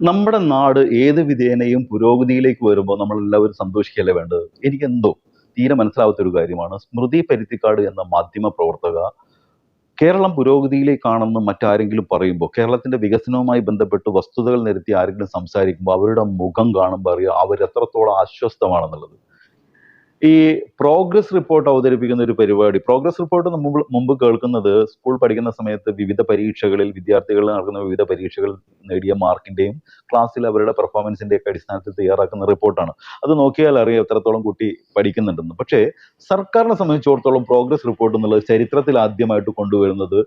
നമ്മുടെ നാട് ഏത് വിധേനയും പുരോഗതിയിലേക്ക് വരുമ്പോൾ നമ്മളെല്ലാവരും സന്തോഷിക്കല്ലേ വേണ്ടത്? എനിക്കെന്തോ തീരെ മനസ്സിലാവാത്ത ഒരു കാര്യമാണ്. സ്മൃതി പരുത്തിക്കാട് എന്ന മാധ്യമ പ്രവർത്തക കേരളം പുരോഗതിയിലേക്കാണെന്ന് മറ്റാരെങ്കിലും പറയുമ്പോൾ കേരളത്തിന്റെ വികസനവുമായി ബന്ധപ്പെട്ട് വസ്തുതകൾ നിരത്തി ആരെങ്കിലും സംസാരിക്കുമ്പോൾ അവരുടെ മുഖം കാണുമ്പോൾ അറിയാം അവരെത്രത്തോളം ആശ്വസ്തമാണെന്നുള്ളത്. ഈ പ്രോഗ്രസ് റിപ്പോർട്ട് അവതരിപ്പിക്കുന്ന ഒരു പരിപാടി. പ്രോഗ്രസ് റിപ്പോർട്ട് മുമ്പ് മുമ്പ് കേൾക്കുന്നത് സ്കൂൾ പഠിക്കുന്ന സമയത്ത് വിവിധ പരീക്ഷകളിൽ വിദ്യാർത്ഥികൾ നടക്കുന്ന വിവിധ പരീക്ഷകൾ നേടിയ മാർക്കിന്റെയും ക്ലാസ്സിൽ അവരുടെ പെർഫോമൻസിന്റെ ഒക്കെ അടിസ്ഥാനത്തിൽ തയ്യാറാക്കുന്ന റിപ്പോർട്ടാണ് അത് നോക്കിയാൽ അറിയാം എത്രത്തോളം കുട്ടി പഠിക്കുന്നുണ്ടെന്ന്. പക്ഷേ സർക്കാരിനെ സംബന്ധിച്ചിടത്തോളം പ്രോഗ്രസ് റിപ്പോർട്ട് എന്നുള്ളത് ചരിത്രത്തിൽ ആദ്യമായിട്ട് കൊണ്ടുവരുന്നത്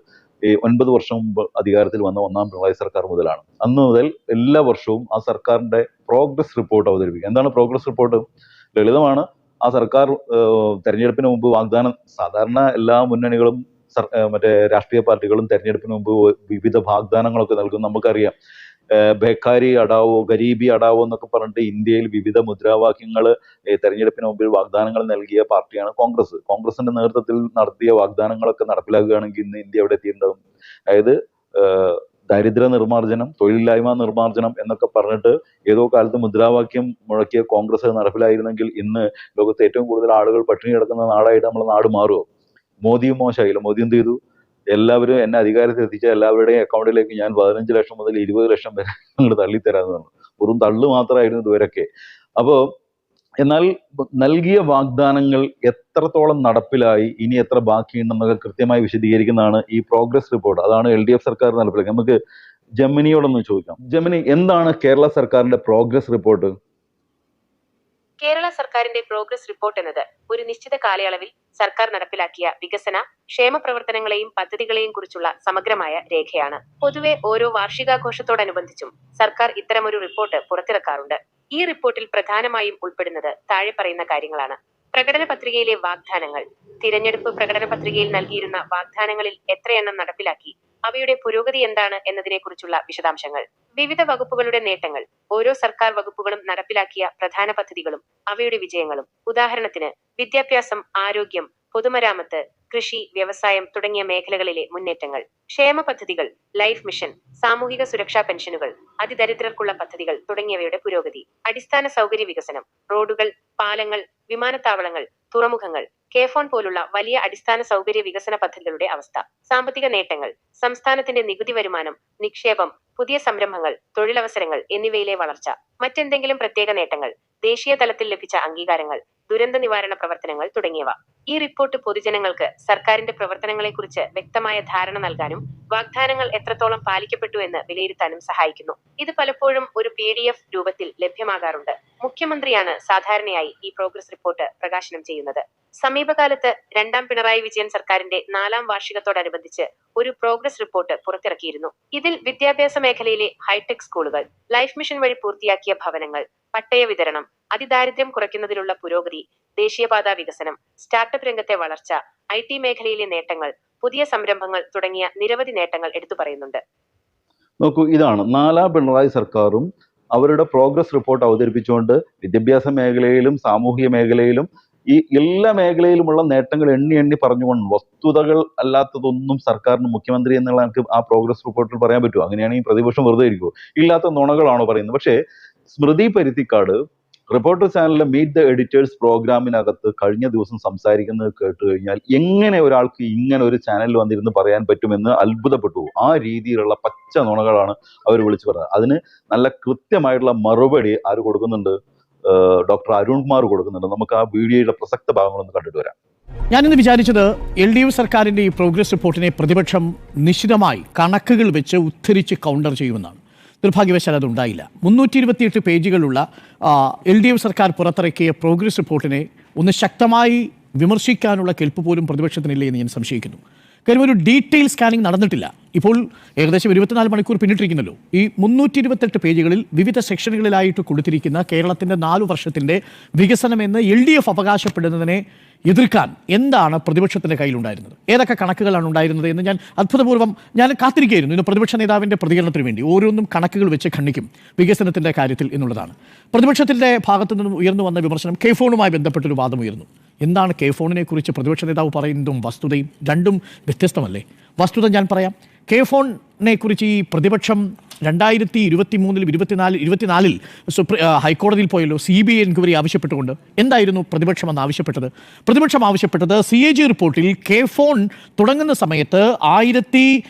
ഈ ഒൻപത് വർഷം മുമ്പ് അധികാരത്തിൽ വന്ന ഒന്നാം പിണറായി സർക്കാർ മുതലാണ്. അന്ന് മുതൽ എല്ലാ വർഷവും ആ സർക്കാരിന്റെ പ്രോഗ്രസ് റിപ്പോർട്ട് അവതരിപ്പിക്കും എന്താണ് പ്രോഗ്രസ് റിപ്പോർട്ട് ലളിതമാണ്. ആ സർക്കാർ തെരഞ്ഞെടുപ്പിന് മുമ്പ് വാഗ്ദാനം സാധാരണ എല്ലാ മുന്നണികളും മറ്റേ രാഷ്ട്രീയ പാർട്ടികളും തെരഞ്ഞെടുപ്പിന് മുമ്പ് വിവിധ വാഗ്ദാനങ്ങളൊക്കെ നൽകും നമുക്കറിയാം. ബേക്കാരി അടാവോ ഗരീബി അടാവോ എന്നൊക്കെ പറഞ്ഞിട്ട് ഇന്ത്യയിൽ വിവിധ മുദ്രാവാക്യങ്ങൾ തെരഞ്ഞെടുപ്പിന് മുമ്പിൽ വാഗ്ദാനങ്ങൾ നൽകിയ പാർട്ടിയാണ് കോൺഗ്രസ്. കോൺഗ്രസിന്റെ നേതൃത്വത്തിൽ നടത്തിയ വാഗ്ദാനങ്ങളൊക്കെ നടപ്പിലാക്കുകയാണെങ്കിൽ ഇന്ന് ഇന്ത്യ എവിടെ എത്തിയിട്ടുണ്ടാവും? അതായത് ഏഹ്, ദരിദ്ര നിർമ്മാർജനം തൊഴിലില്ലായ്മ നിർമ്മാർജനം എന്നൊക്കെ പറഞ്ഞിട്ട് ഏതോ കാലത്ത് മുദ്രാവാക്യം മുഴക്കിയ കോൺഗ്രസ് നടപ്പിലായിരുന്നെങ്കിൽ ഇന്ന് ലോകത്ത് ഏറ്റവും കൂടുതൽ ആളുകൾ പട്ടിണി കിടക്കുന്ന നാടായിട്ട് നമ്മുടെ നാട് മാറുമോ മോദിയും മോശമായില്ല? മോദി എന്ത് ചെയ്തു? എല്ലാവരും എന്നെ അധികാരത്തിൽ എത്തിച്ച എല്ലാവരുടെയും അക്കൗണ്ടിലേക്ക് ഞാൻ പതിനഞ്ച് ലക്ഷം മുതൽ ഇരുപത് ലക്ഷം വരെ നിങ്ങൾ തള്ളിത്തരാന്ന് പറഞ്ഞു. വെറും തള്ളു മാത്രമായിരുന്നു ഇതുവരെയൊക്കെ. അപ്പോ എന്നാൽ നൽകിയ വാഗ്ദാനങ്ങൾ എത്രത്തോളം നടപ്പിലായി ഇനി എത്ര ബാക്കിയുണ്ടെന്നൊക്കെ കൃത്യമായി വിശദീകരിക്കുന്നതാണ് ഈ പ്രോഗ്രസ് റിപ്പോർട്ട് അതാണ് എൽ ഡി എഫ് സർക്കാർ നടപ്പിലാക്കുക നമുക്ക് ജമിനിയോടൊന്ന് ചോദിക്കാം. ജമിനി എന്താണ് കേരള സർക്കാരിന്റെ പ്രോഗ്രസ് റിപ്പോർട്ട് കേരള സർക്കാരിന്റെ പ്രോഗ്രസ് റിപ്പോർട്ട് എന്നത് ഒരു നിശ്ചിത കാലയളവിൽ സർക്കാർ നടപ്പിലാക്കിയ വികസന ക്ഷേമ പ്രവർത്തനങ്ങളെയും പദ്ധതികളെയും കുറിച്ചുള്ള സമഗ്രമായ രേഖയാണ്. പൊതുവെ ഓരോ വാർഷികാഘോഷത്തോടനുബന്ധിച്ചും സർക്കാർ ഇത്തരമൊരു റിപ്പോർട്ട് പുറത്തിറക്കാറുണ്ട്. ഈ റിപ്പോർട്ടിൽ പ്രധാനമായും ഉൾപ്പെടുന്നത് താഴെ പറയുന്ന കാര്യങ്ങളാണ്. പ്രകടന പത്രികയിലെ വാഗ്ദാനങ്ങൾ. തിരഞ്ഞെടുപ്പ് പ്രകടന പത്രികയിൽ നൽകിയിരുന്ന വാഗ്ദാനങ്ങളിൽ എത്രയെണ്ണം നടപ്പിലാക്കി അവയുടെ പുരോഗതി എന്താണ് എന്നതിനെക്കുറിച്ചുള്ള വിശദാംശങ്ങൾ. വിവിധ വകുപ്പുകളുടെ നേട്ടങ്ങൾ ഓരോ സർക്കാർ വകുപ്പുകളും നടപ്പിലാക്കിയ പ്രധാന പദ്ധതികളും അവയുടെ വിജയങ്ങളും. ഉദാഹരണത്തിന് വിദ്യാഭ്യാസം ആരോഗ്യം പൊതുമരാമത്ത് കൃഷി വ്യവസായം തുടങ്ങിയ മേഖലകളിലെ മുന്നേറ്റങ്ങൾ. ക്ഷേമ പദ്ധതികൾ ലൈഫ് മിഷൻ സാമൂഹിക സുരക്ഷാ പെൻഷനുകൾ അതിദരിദ്രർക്കുള്ള പദ്ധതികൾ തുടങ്ങിയവയുടെ പുരോഗതി. അടിസ്ഥാന സൗകര്യ വികസനം റോഡുകൾ പാലങ്ങൾ വിമാനത്താവളങ്ങൾ തുറമുഖങ്ങൾ കേഫോൺ പോലുള്ള വലിയ അടിസ്ഥാന സൗകര്യ വികസന പദ്ധതികളുടെ അവസ്ഥ. സാമ്പത്തിക നേട്ടങ്ങൾ സംസ്ഥാനത്തിന്റെ നികുതി വരുമാനം നിക്ഷേപം പുതിയ സംരംഭങ്ങൾ തൊഴിലവസരങ്ങൾ എന്നിവയിലെ വളർച്ച. മറ്റെന്തെങ്കിലും പ്രത്യേക നേട്ടങ്ങൾ ദേശീയ തലത്തിൽ ലഭിച്ച അംഗീകാരങ്ങൾ ദുരന്ത നിവാരണ പ്രവർത്തനങ്ങൾ തുടങ്ങിയവ. ഈ റിപ്പോർട്ട് പൊതുജനങ്ങൾക്ക് സർക്കാരിന്റെ പ്രവർത്തനങ്ങളെക്കുറിച്ച് വ്യക്തമായ ധാരണ നൽകാനും വാഗ്ദാനങ്ങൾ എത്രത്തോളം പാലിക്കപ്പെട്ടു എന്ന് വിലയിരുത്താനും സഹായിക്കുന്നു. ഇത് പലപ്പോഴും ഒരു പി രൂപത്തിൽ ലഭ്യമാകാറുണ്ട്. മുഖ്യമന്ത്രിയാണ് സാധാരണയായി ഈ പ്രോഗ്രസ് റിപ്പോർട്ട് പ്രകാശനം ചെയ്യുന്നത്. സമീപകാലത്ത് രണ്ടാം പിണറായി വിജയൻ സർക്കാരിന്റെ നാലാം വാർഷികത്തോടനുബന്ധിച്ച് ഒരു പ്രോഗ്രസ് റിപ്പോർട്ട് പുറത്തിറക്കിയിരുന്നു. ഇതിൽ വിദ്യാഭ്യാസ മേഖലയിലെ ഹൈടെക് സ്കൂളുകൾ ലൈഫ് മിഷൻ വഴി പൂർത്തിയാക്കിയ ഭവനങ്ങൾ പട്ടയ വിതരണം അതിദാരിദ്ര്യം കുറയ്ക്കുന്നതിലുള്ള പുരോഗതി ദേശീയപാത വികസനം സ്റ്റാർട്ടപ്പ് രംഗത്തെ വളർച്ച ഐ ടി മേഖലയിലെ നേട്ടങ്ങൾ പുതിയ സംരംഭങ്ങൾ തുടങ്ങിയ നിരവധി നേട്ടങ്ങൾ എടുത്തു പറയുന്നുണ്ട്. നോക്കൂ ഇതാണ് നാലാം പിണറായി സർക്കാരും അവരുടെ പ്രോഗ്രസ് റിപ്പോർട്ട് അവതരിപ്പിച്ചുകൊണ്ട് വിദ്യാഭ്യാസ മേഖലയിലും സാമൂഹിക മേഖലയിലും ഈ എല്ലാ മേഖലയിലുമുള്ള നേട്ടങ്ങൾ എണ്ണി എണ്ണി പറഞ്ഞുകൊണ്ട് വസ്തുതകൾ അല്ലാത്തതൊന്നും സർക്കാരിന് മുഖ്യമന്ത്രി എന്നുള്ള എനിക്ക് ആ പ്രോഗ്രസ് റിപ്പോർട്ടിൽ പറയാൻ പറ്റുമോ? അങ്ങനെയാണെങ്കിൽ പ്രതിപക്ഷം വെറുതെ ഇരിക്കുമോ ഇല്ലാത്ത നുണകളാണോ പറയുന്നത്? പക്ഷേ സ്മൃതി പരുത്തിക്കാട് റിപ്പോർട്ടർ ചാനലിലെ മീറ്റ് ദ എഡിറ്റേഴ്സ് പ്രോഗ്രാമിനകത്ത് കഴിഞ്ഞ ദിവസം സംസാരിക്കുന്നത് കേട്ട് കഴിഞ്ഞാൽ എങ്ങനെ ഒരാൾക്ക് ഇങ്ങനെ ഒരു ചാനലിൽ വന്നിരുന്ന് പറയാൻ പറ്റുമെന്ന് അത്ഭുതപ്പെട്ടു. ആ രീതിയിലുള്ള പച്ച നുണകളാണ് അവർ വിളിച്ചു പറഞ്ഞത്. അതിന് നല്ല കൃത്യമായിട്ടുള്ള മറുപടി ആര് കൊടുക്കുന്നുണ്ട്? ഡോക്ടർ അരുൺ കുമാർ കൊടുക്കുന്നുണ്ട്. നമുക്ക് ആ വീഡിയോയുടെ പ്രസക്ത ഭാഗങ്ങളൊന്ന് കണ്ടിട്ട് വരാം. ഞാനിന്ന് വിചാരിച്ചത് എൽ ഡി എഫ് സർക്കാരിന്റെ ഈ പ്രോഗ്രസ് റിപ്പോർട്ടിനെ പ്രതിപക്ഷം നിശിതമായി കണക്കുകൾ വെച്ച് ഉദ്ധരിച്ച് കൗണ്ടർ ചെയ്യുമെന്നാണ്. നിർഭാഗ്യവശാൽ അതുണ്ടായില്ല. മുന്നൂറ്റി ഇരുപത്തിയെട്ട് പേജുകളുള്ള എൽ ഡി എഫ് സർക്കാർ പുറത്തിറക്കിയ പ്രോഗ്രസ് റിപ്പോർട്ടിനെ ഒന്ന് ശക്തമായി വിമർശിക്കാനുള്ള കെൽപ്പ് പോലും പ്രതിപക്ഷത്തിനില്ല എന്ന് ഞാൻ സംശയിക്കുന്നു. കാര്യം ഒരു ഡീറ്റെയിൽ സ്കാനിംഗ് നടന്നിട്ടില്ല. ഇപ്പോൾ ഏകദേശം ഇരുപത്തിനാല് മണിക്കൂർ പിന്നിട്ടിരിക്കുന്നല്ലോ. ഈ മുന്നൂറ്റി ഇരുപത്തെട്ട് പേജുകളിൽ വിവിധ സെക്ഷനുകളിലായിട്ട് കൊടുത്തിരിക്കുന്ന കേരളത്തിന്റെ നാലു വർഷത്തിന്റെ വികസനമെന്ന് എൽ ഡി എഫ് അവകാശപ്പെടുന്നതിനെ എതിർക്കാൻ എന്താണ് പ്രതിപക്ഷത്തിന്റെ കയ്യിലുണ്ടായിരുന്നത്? ഏതൊക്കെ കണക്കുകളാണ് ഉണ്ടായിരുന്നത് എന്ന് ഞാൻ അത്ഭുതപൂർവം ഞാൻ കാത്തിരിക്കുകയായിരുന്നു. ഇന്ന് പ്രതിപക്ഷ നേതാവിന്റെ പ്രതികരണത്തിന് വേണ്ടി ഓരോന്നും കണക്കുകൾ വെച്ച് ഖണ്ഡിക്കും വികസനത്തിന്റെ കാര്യത്തിൽ എന്നുള്ളതാണ്. പ്രതിപക്ഷത്തിന്റെ ഭാഗത്തു നിന്നും ഉയർന്നു വന്ന വിമർശനം കെ ഫോണുമായി ബന്ധപ്പെട്ടൊരു വാദം ഉയർന്നു. എന്താണ് കെ ഫോണിനെ കുറിച്ച് പ്രതിപക്ഷ നേതാവ് പറയുന്നതും വസ്തുതയും രണ്ടും വ്യത്യസ്തമല്ലേ? വസ്തുത ഞാൻ പറയാം. കെ ഫോണിനെ കുറിച്ച് ഈ പ്രതിപക്ഷം രണ്ടായിരത്തി ഇരുപത്തി മൂന്നിലും ഇരുപത്തിനാല് ഇരുപത്തിനാലിൽ സുപ്രീ ഹൈക്കോടതിയിൽ പോയല്ലോ സി ബി ഐ എൻക്വയറി ആവശ്യപ്പെട്ടുകൊണ്ട്. എന്തായിരുന്നു പ്രതിപക്ഷം അന്ന് ആവശ്യപ്പെട്ടത്? പ്രതിപക്ഷം ആവശ്യപ്പെട്ടത് സി എ ജി റിപ്പോർട്ടിൽ കെ ഫോൺ തുടങ്ങുന്ന സമയത്ത് ആയിരത്തി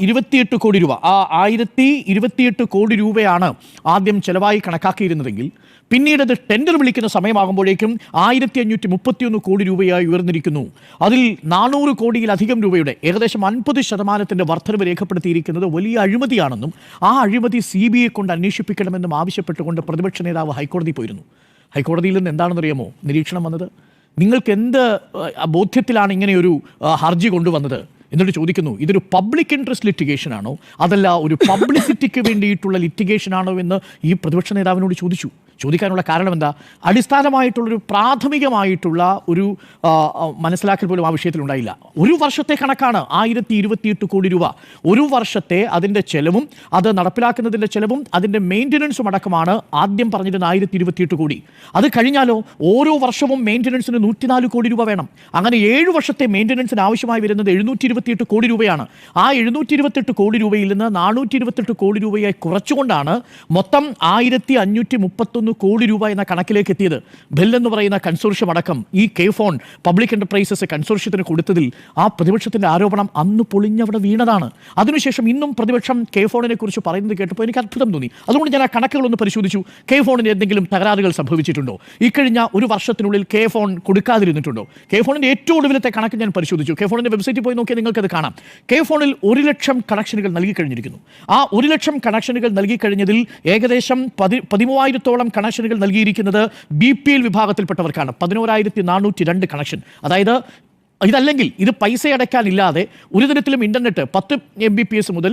ഇരുപത്തിയെട്ട് കോടി രൂപ ആ ആയിരത്തി ഇരുപത്തിയെട്ട് കോടി രൂപയാണ് ആദ്യം ചെലവായി കണക്കാക്കിയിരുന്നതെങ്കിൽ പിന്നീട് അത് ടെൻഡർ വിളിക്കുന്ന സമയമാകുമ്പോഴേക്കും ആയിരത്തി അഞ്ഞൂറ്റി മുപ്പത്തിയൊന്ന് കോടി രൂപയായി ഉയർന്നിരിക്കുന്നു. അതിൽ നാനൂറ് കോടിയിലധികം രൂപയുടെ ഏകദേശം അൻപത് ശതമാനത്തിന്റെ വർധനവ് രേഖപ്പെടുത്തിയിരിക്കുന്നത് വലിയ അഴിമതിയാണെന്നും ആ അഴിമതി സി ബി ഐ കൊണ്ട് അന്വേഷിപ്പിക്കണമെന്നും ആവശ്യപ്പെട്ടുകൊണ്ട് പ്രതിപക്ഷ നേതാവ് ഹൈക്കോടതി പോയിരുന്നു. ഹൈക്കോടതിയിൽ നിന്ന് എന്താണെന്നറിയാമോ? നിരീക്ഷണം വന്നത്? നിങ്ങൾക്ക് എന്ത് ബോധ്യത്തിലാണ് ഇങ്ങനെയൊരു ഹർജി കൊണ്ടുവന്നത്? എന്നിട്ട് ചോദിക്കുന്നു ഇതൊരു പബ്ലിക് ഇൻട്രസ്റ്റ് ലിറ്റിഗേഷൻ ആണോ? അതല്ല ഒരു പബ്ലിസിറ്റിക്ക് വേണ്ടിയിട്ടുള്ള ലിറ്റിഗേഷൻ ആണോ? എന്ന് ഈ പ്രതിപക്ഷ നേതാവിനോട് ചോദിച്ചു. ചോദിക്കാനുള്ള കാരണം എന്താ അടിസ്ഥാനമായിട്ടുള്ളൊരു പ്രാഥമികമായിട്ടുള്ള ഒരു മനസ്സിലാക്കൽ പോലും ആ വിഷയത്തിൽ ഉണ്ടായില്ല. ഒരു വർഷത്തെ കണക്കാണ് ആയിരത്തി ഇരുപത്തിയെട്ട് കോടി രൂപ. ഒരു വർഷത്തെ അതിന്റെ ചെലവും അത് നടപ്പിലാക്കുന്നതിന്റെ ചെലവും അതിന്റെ മെയിന്റനൻസും അടക്കമാണ് ആദ്യം പറഞ്ഞിരുന്ന ആയിരത്തി ഇരുപത്തിയെട്ട് കോടി. അത് കഴിഞ്ഞാലോ ഓരോ വർഷവും മെയിന്റനൻസിന് നൂറ്റിനാല് കോടി രൂപ വേണം. അങ്ങനെ ഏഴ് വർഷത്തെ മെയിന്റനൻസിന് ആവശ്യമായി വരുന്നത് എഴുന്നൂറ്റി ഇരുപത്തിയെട്ട് കോടി രൂപയാണ്. ആ എഴുന്നൂറ്റി ഇരുപത്തെട്ട് കോടി രൂപയിൽ നിന്ന് നാനൂറ്റി ഇരുപത്തെട്ട് കോടി രൂപയായി കുറച്ചുകൊണ്ടാണ് മൊത്തം ആയിരത്തി അഞ്ഞൂറ്റി മുപ്പത്തൊന്ന് കോടി രൂപ എന്ന കണക്കിലേക്ക് എത്തിയത് ബെൽ എന്ന് പറയുന്ന കൺസോർഷ്യം അടക്കം. ഈ കെ ഫോൺ പബ്ലിക് എന്റർപ്രൈസസ് കൺസോർഷ്യത്തിന് കൊടുത്തതിൽ ആ പ്രതിപക്ഷത്തിന്റെ ആരോപണം അന്ന് പൊളിഞ്ഞവിടെ വീണതാണ്. അതിനുശേഷം ഇന്നും പ്രതിപക്ഷം കെ ഫോണിനെ കുറിച്ച് പറയുന്നത് കേട്ടപ്പോൾ എനിക്ക് അത്ഭുതം തോന്നി. അതുകൊണ്ട് ഞാൻ ആ കണക്കുകളൊന്ന് പരിശോധിച്ചു. കെ ഫോണിന് എന്തെങ്കിലും തകരാറുകൾ സംഭവിച്ചിട്ടുണ്ടോ? ഇക്കഴിഞ്ഞ ഒരു വർഷത്തിനുള്ളിൽ കെ ഫോൺ കൊടുക്കാതിരുന്നിട്ടുണ്ടോ? കെ ഫോണിന്റെ ഏറ്റവും ഒടുവിലത്തെ കണക്ക് ഞാൻ പരിശോധിച്ചു. കെ ഫോണിന്റെ വെബ്സൈറ്റിൽ പോയി നോക്കിയാൽ നിങ്ങൾക്കത് കാണാം. കെ ഫോണിൽ ഒരു ലക്ഷം കണക്ഷനുകൾ നൽകി കഴിഞ്ഞിരിക്കുന്നു. ആ ഒരു ലക്ഷം കണക്ഷനുകൾ നൽകി കഴിഞ്ഞതിൽ ഏകദേശം പതി പതിമൂവായിരത്തോളം കണക്ഷനുകൾ നൽകിയിരിക്കുന്നത് ബി പി എൽ വിഭാഗത്തിൽപ്പെട്ടവർക്കാണ്. പതിനോരായിരത്തി നാനൂറ്റി രണ്ട് കണക്ഷൻ. അതായത് ഇതല്ലെങ്കിൽ ഇത് പൈസ അടയ്ക്കാനില്ലാതെ ഒരു തരത്തിലും ഇന്റർനെറ്റ് പത്ത് എം ബി പി എസ് മുതൽ